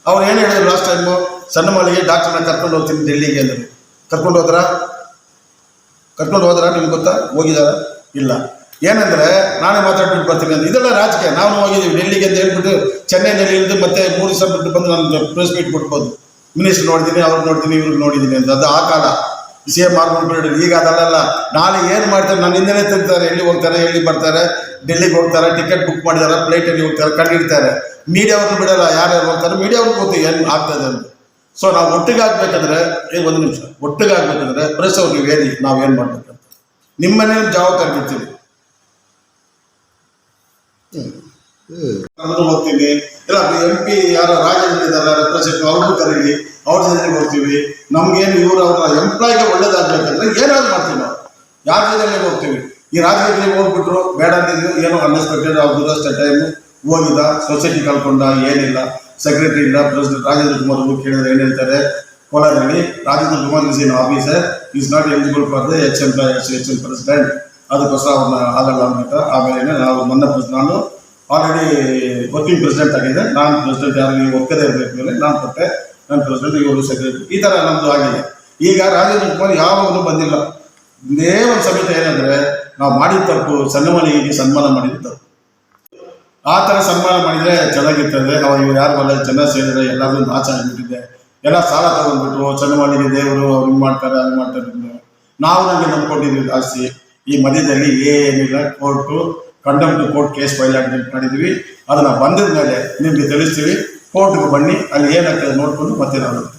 ಅವ್ರು ಏನು ಹೇಳಿದ್ರು ಲಾಸ್ಟ್ ಟೈಮು ಸಣ್ಣ ಮಳಿಗೆ ಡಾಕ್ಟರ್ನ ಕರ್ಕೊಂಡು ಹೋಗ್ತೀನಿ ಡೆಲ್ಲಿಗೆ ಅಂದರು. ಕರ್ಕೊಂಡು ಹೋದ್ರಾ? ಕರ್ಕೊಂಡು ಹೋದ್ರ ನಿಮ್ಗೆ ಗೊತ್ತಾ? ಹೋಗಿದಾರ? ಇಲ್ಲ. ಏನಂದ್ರೆ, ನಾನೇ ಮಾತಾಡ್ಬಿಟ್ಟು ಬರ್ತೀನಿ ಅಂತ ಇದೆಲ್ಲ ರಾಜಕೀಯ. ನಾವು ಹೋಗಿದ್ದೀವಿ ಡೆಲ್ಲಿಗೆ ಅಂತ ಹೇಳ್ಬಿಟ್ಟು ಚೆನ್ನೈನಲ್ಲಿ ಇಳಿದು ಮತ್ತೆ ಮೂರು ದಿವಸ ಬಿಟ್ಟು ಬಂದು ನಾನು ಪ್ರೆಸ್ ಮೀಟ್ ಬಿಟ್ಬೋದು ಮಿನಿಸ್ಟರ್ ನೋಡ್ತೀನಿ ಅವ್ರು ನೋಡ್ತೀನಿ ಇವ್ರಿಗೆ ನೋಡಿದ್ದೀನಿ ಅಂತ. ಅದು ಆ ಕಾಲ. ಎಂ ಮಾಡ್ಬಿಟ್ಟು ಈಗ ಅದಲ್ಲ ನಾಳೆ ಏನು ಮಾಡ್ತಾರೆ? ನನ್ನ ಹಿಂದೆ ತಿಂತಾರೆ. ಎಲ್ಲಿ ಹೋಗ್ತಾರೆ? ಎಲ್ಲಿ ಬರ್ತಾರೆ? ಡೆಲ್ಲಿಗೆ ಹೋಗ್ತಾರೆ. ಟಿಕೆಟ್ ಬುಕ್ ಮಾಡಿದಾರೆ. ಫ್ಲೈಟಲ್ಲಿ ಹೋಗ್ತಾರೆ? ಕಂಡಿಡ್ತಾರೆ. ಮೀಡಿಯಾವ್ರನ್ನ ಬಿಡಲ್ಲ. ಯಾರ್ಯಾರು ಹೋಗ್ತಾರೆ? ಮೀಡಿಯಾವ್ರಿಗೆ ಗೊತ್ತು ಏನು ಆಗ್ತದೆ ಅಂತ. ಸೊ ನಾವು ಒಟ್ಟಿಗೆ ಆಗ್ಬೇಕಂದ್ರೆ ಏ ಒಂದು ನಿಮಿಷ. ಒಟ್ಟಿಗೆ ಆಗ್ಬೇಕಂದ್ರೆ ಪ್ರೆಸ್ ಅವ್ರಿಗೆ ನೀವು ಹೇಳಿ ನಾವು ಏನು ಮಾಡ್ಬೇಕಂತ ನಿಮ್ಮನ್ನೇ ಜವಾಬ್ದಾರಿ ಕೊಡ್ತೀವಿ. ನಾನು ಹೋಗ್ತೀನಿ. ಇಲ್ಲ ಎಂ ಪಿ ಯಾರ ರಾಜ್ಯದಲ್ಲಿದ್ದಾರೆ ರೆಪ್ರೆಸೆಂಟ್ ಅವ್ರನ್ನೂ ಕರೀರಿ, ಅವ್ರ ಜೊತೆ ಹೋಗ್ತೀವಿ. ನಮ್ಗೇನು ಇವರು ಅವರ ಎಂಪ್ಲಾಯ್ಗೆ ಒಳ್ಳೇದಾಗಬೇಕಂದ್ರೆ ಏನಾದ್ರು ಮಾಡ್ತೀವಿ ನಾವು. ಯಾರ ಜೊತೆಗೆ ಹೋಗ್ತೀವಿ? ಈ ರಾಜಕೀಯದಲ್ಲಿ ಹೋಗ್ಬಿಟ್ರು, ಬೇಡ ಅಂತಿದ್ರು ಏನೋ ಅನ್ಎಕ್ಸ್ಪೆಕ್ಟೆಡ್ ಅವ್ರ ದುರಸ್ತ ಟೈಮ್ ಹೋಗಿದ ಸೊಸೈಟಿ ಕಳ್ಕೊಂಡ, ಏನಿಲ್ಲ ಸೆಕ್ರೆಟರಿ ಇಲ್ಲ ಪ್ರೆಸಿಡೆಂಟ್ ರಾಜೇಂದ್ರ ಕುಮಾರ್ ಕೇಳಿದ್ರೆ ಏನ್ ಹೇಳ್ತಾರೆ? ಕೋಲಾರಲ್ಲಿ Rajendra Kumar is officer is not eligible for the H M H M president ಅದಕ್ಕೋಸ್ಕರ ಅವ್ರನ್ನ ಆಗಲ್ಲ ಅಂತ ಆಮೇಲೆ ನಾವು ಮೊನ್ನೆ ಪ್ರೆಸ್- ನಾನು ಆಲ್ರೆಡಿ ವರ್ಕಿಂಗ್ ಪ್ರೆಸಿಡೆಂಟ್ ಆಗಿದೆ ನಾನು ಪ್ರೆಸಿಡೆಂಟ್ ಯಾರು ನೀವು ಒಪ್ಪದೇ ಇರಬೇಕು ಮೇಲೆ ನಾನು ಕೊಟ್ಟೆ. ನನ್ನ ಪ್ರೆಸಿಡೆಂಟ್ ಇವರು ಸೆಕ್ರೆಟರಿ ಈ ಥರ ನಮ್ಮದು ಆಗಿದೆ. ಈಗ ರಾಜೇಂದ್ರ ಕುಮಾರ್ ಯಾವಾಗಲೂ ಬಂದಿಲ್ಲ. ಒಂದೇ ಒಂದು ಸಮೇತ ಏನಂದ್ರೆ, ನಾವು ಮಾಡಿದ ತಪ್ಪು ಸನ್ಮಾನಿಗೆ ಸನ್ಮಾನ ಮಾಡಿದ ತಪ್ಪು. ಆ ಥರ ಸನ್ಮಾನ ಮಾಡಿದ್ರೆ ಚೆನ್ನಾಗಿರ್ತದೆ. ನಾವು ಇವ್ರು ಯಾರು ಬಲ್ಲ ಜನ ಸೇರಿದ್ರೆ ಎಲ್ಲರೂ ನಾಚ ಆಗಿಬಿಟ್ಟಿದೆ. ಎಲ್ಲ ಸಾಲ ತಗೊಂಡ್ಬಿಟ್ಟು ಚನ್ನಮಲ್ಲಿಗೆ ದೇವರು ಅವ್ರು ಹಿಂಗೆ ಮಾಡ್ತಾರೆ, ಹಂಗೆ ಮಾಡ್ತಾರೆ. ನಾವು ನಮಗೆ ನಂಬ್ಕೊಂಡಿದ್ವಿ ಜಾಸ್ತಿ ಈ ಮಧ್ಯದಲ್ಲಿ ಏನಿಲ್ಲ, court condemn to court case file ಮಾಡಿದ್ವಿ ಅದನ್ನ ಬಂದಿದ ಮೇಲೆ ನಿಮಗೆ ತಿಳಿಸ್ತೀವಿ. ಕೋರ್ಟ್ಗೆ ಬನ್ನಿ. ಅಲ್ಲಿ ಏನಾಗ್ತದೆ ನೋಡ್ಕೊಂಡು ಮತ್ತೆ ನಾವು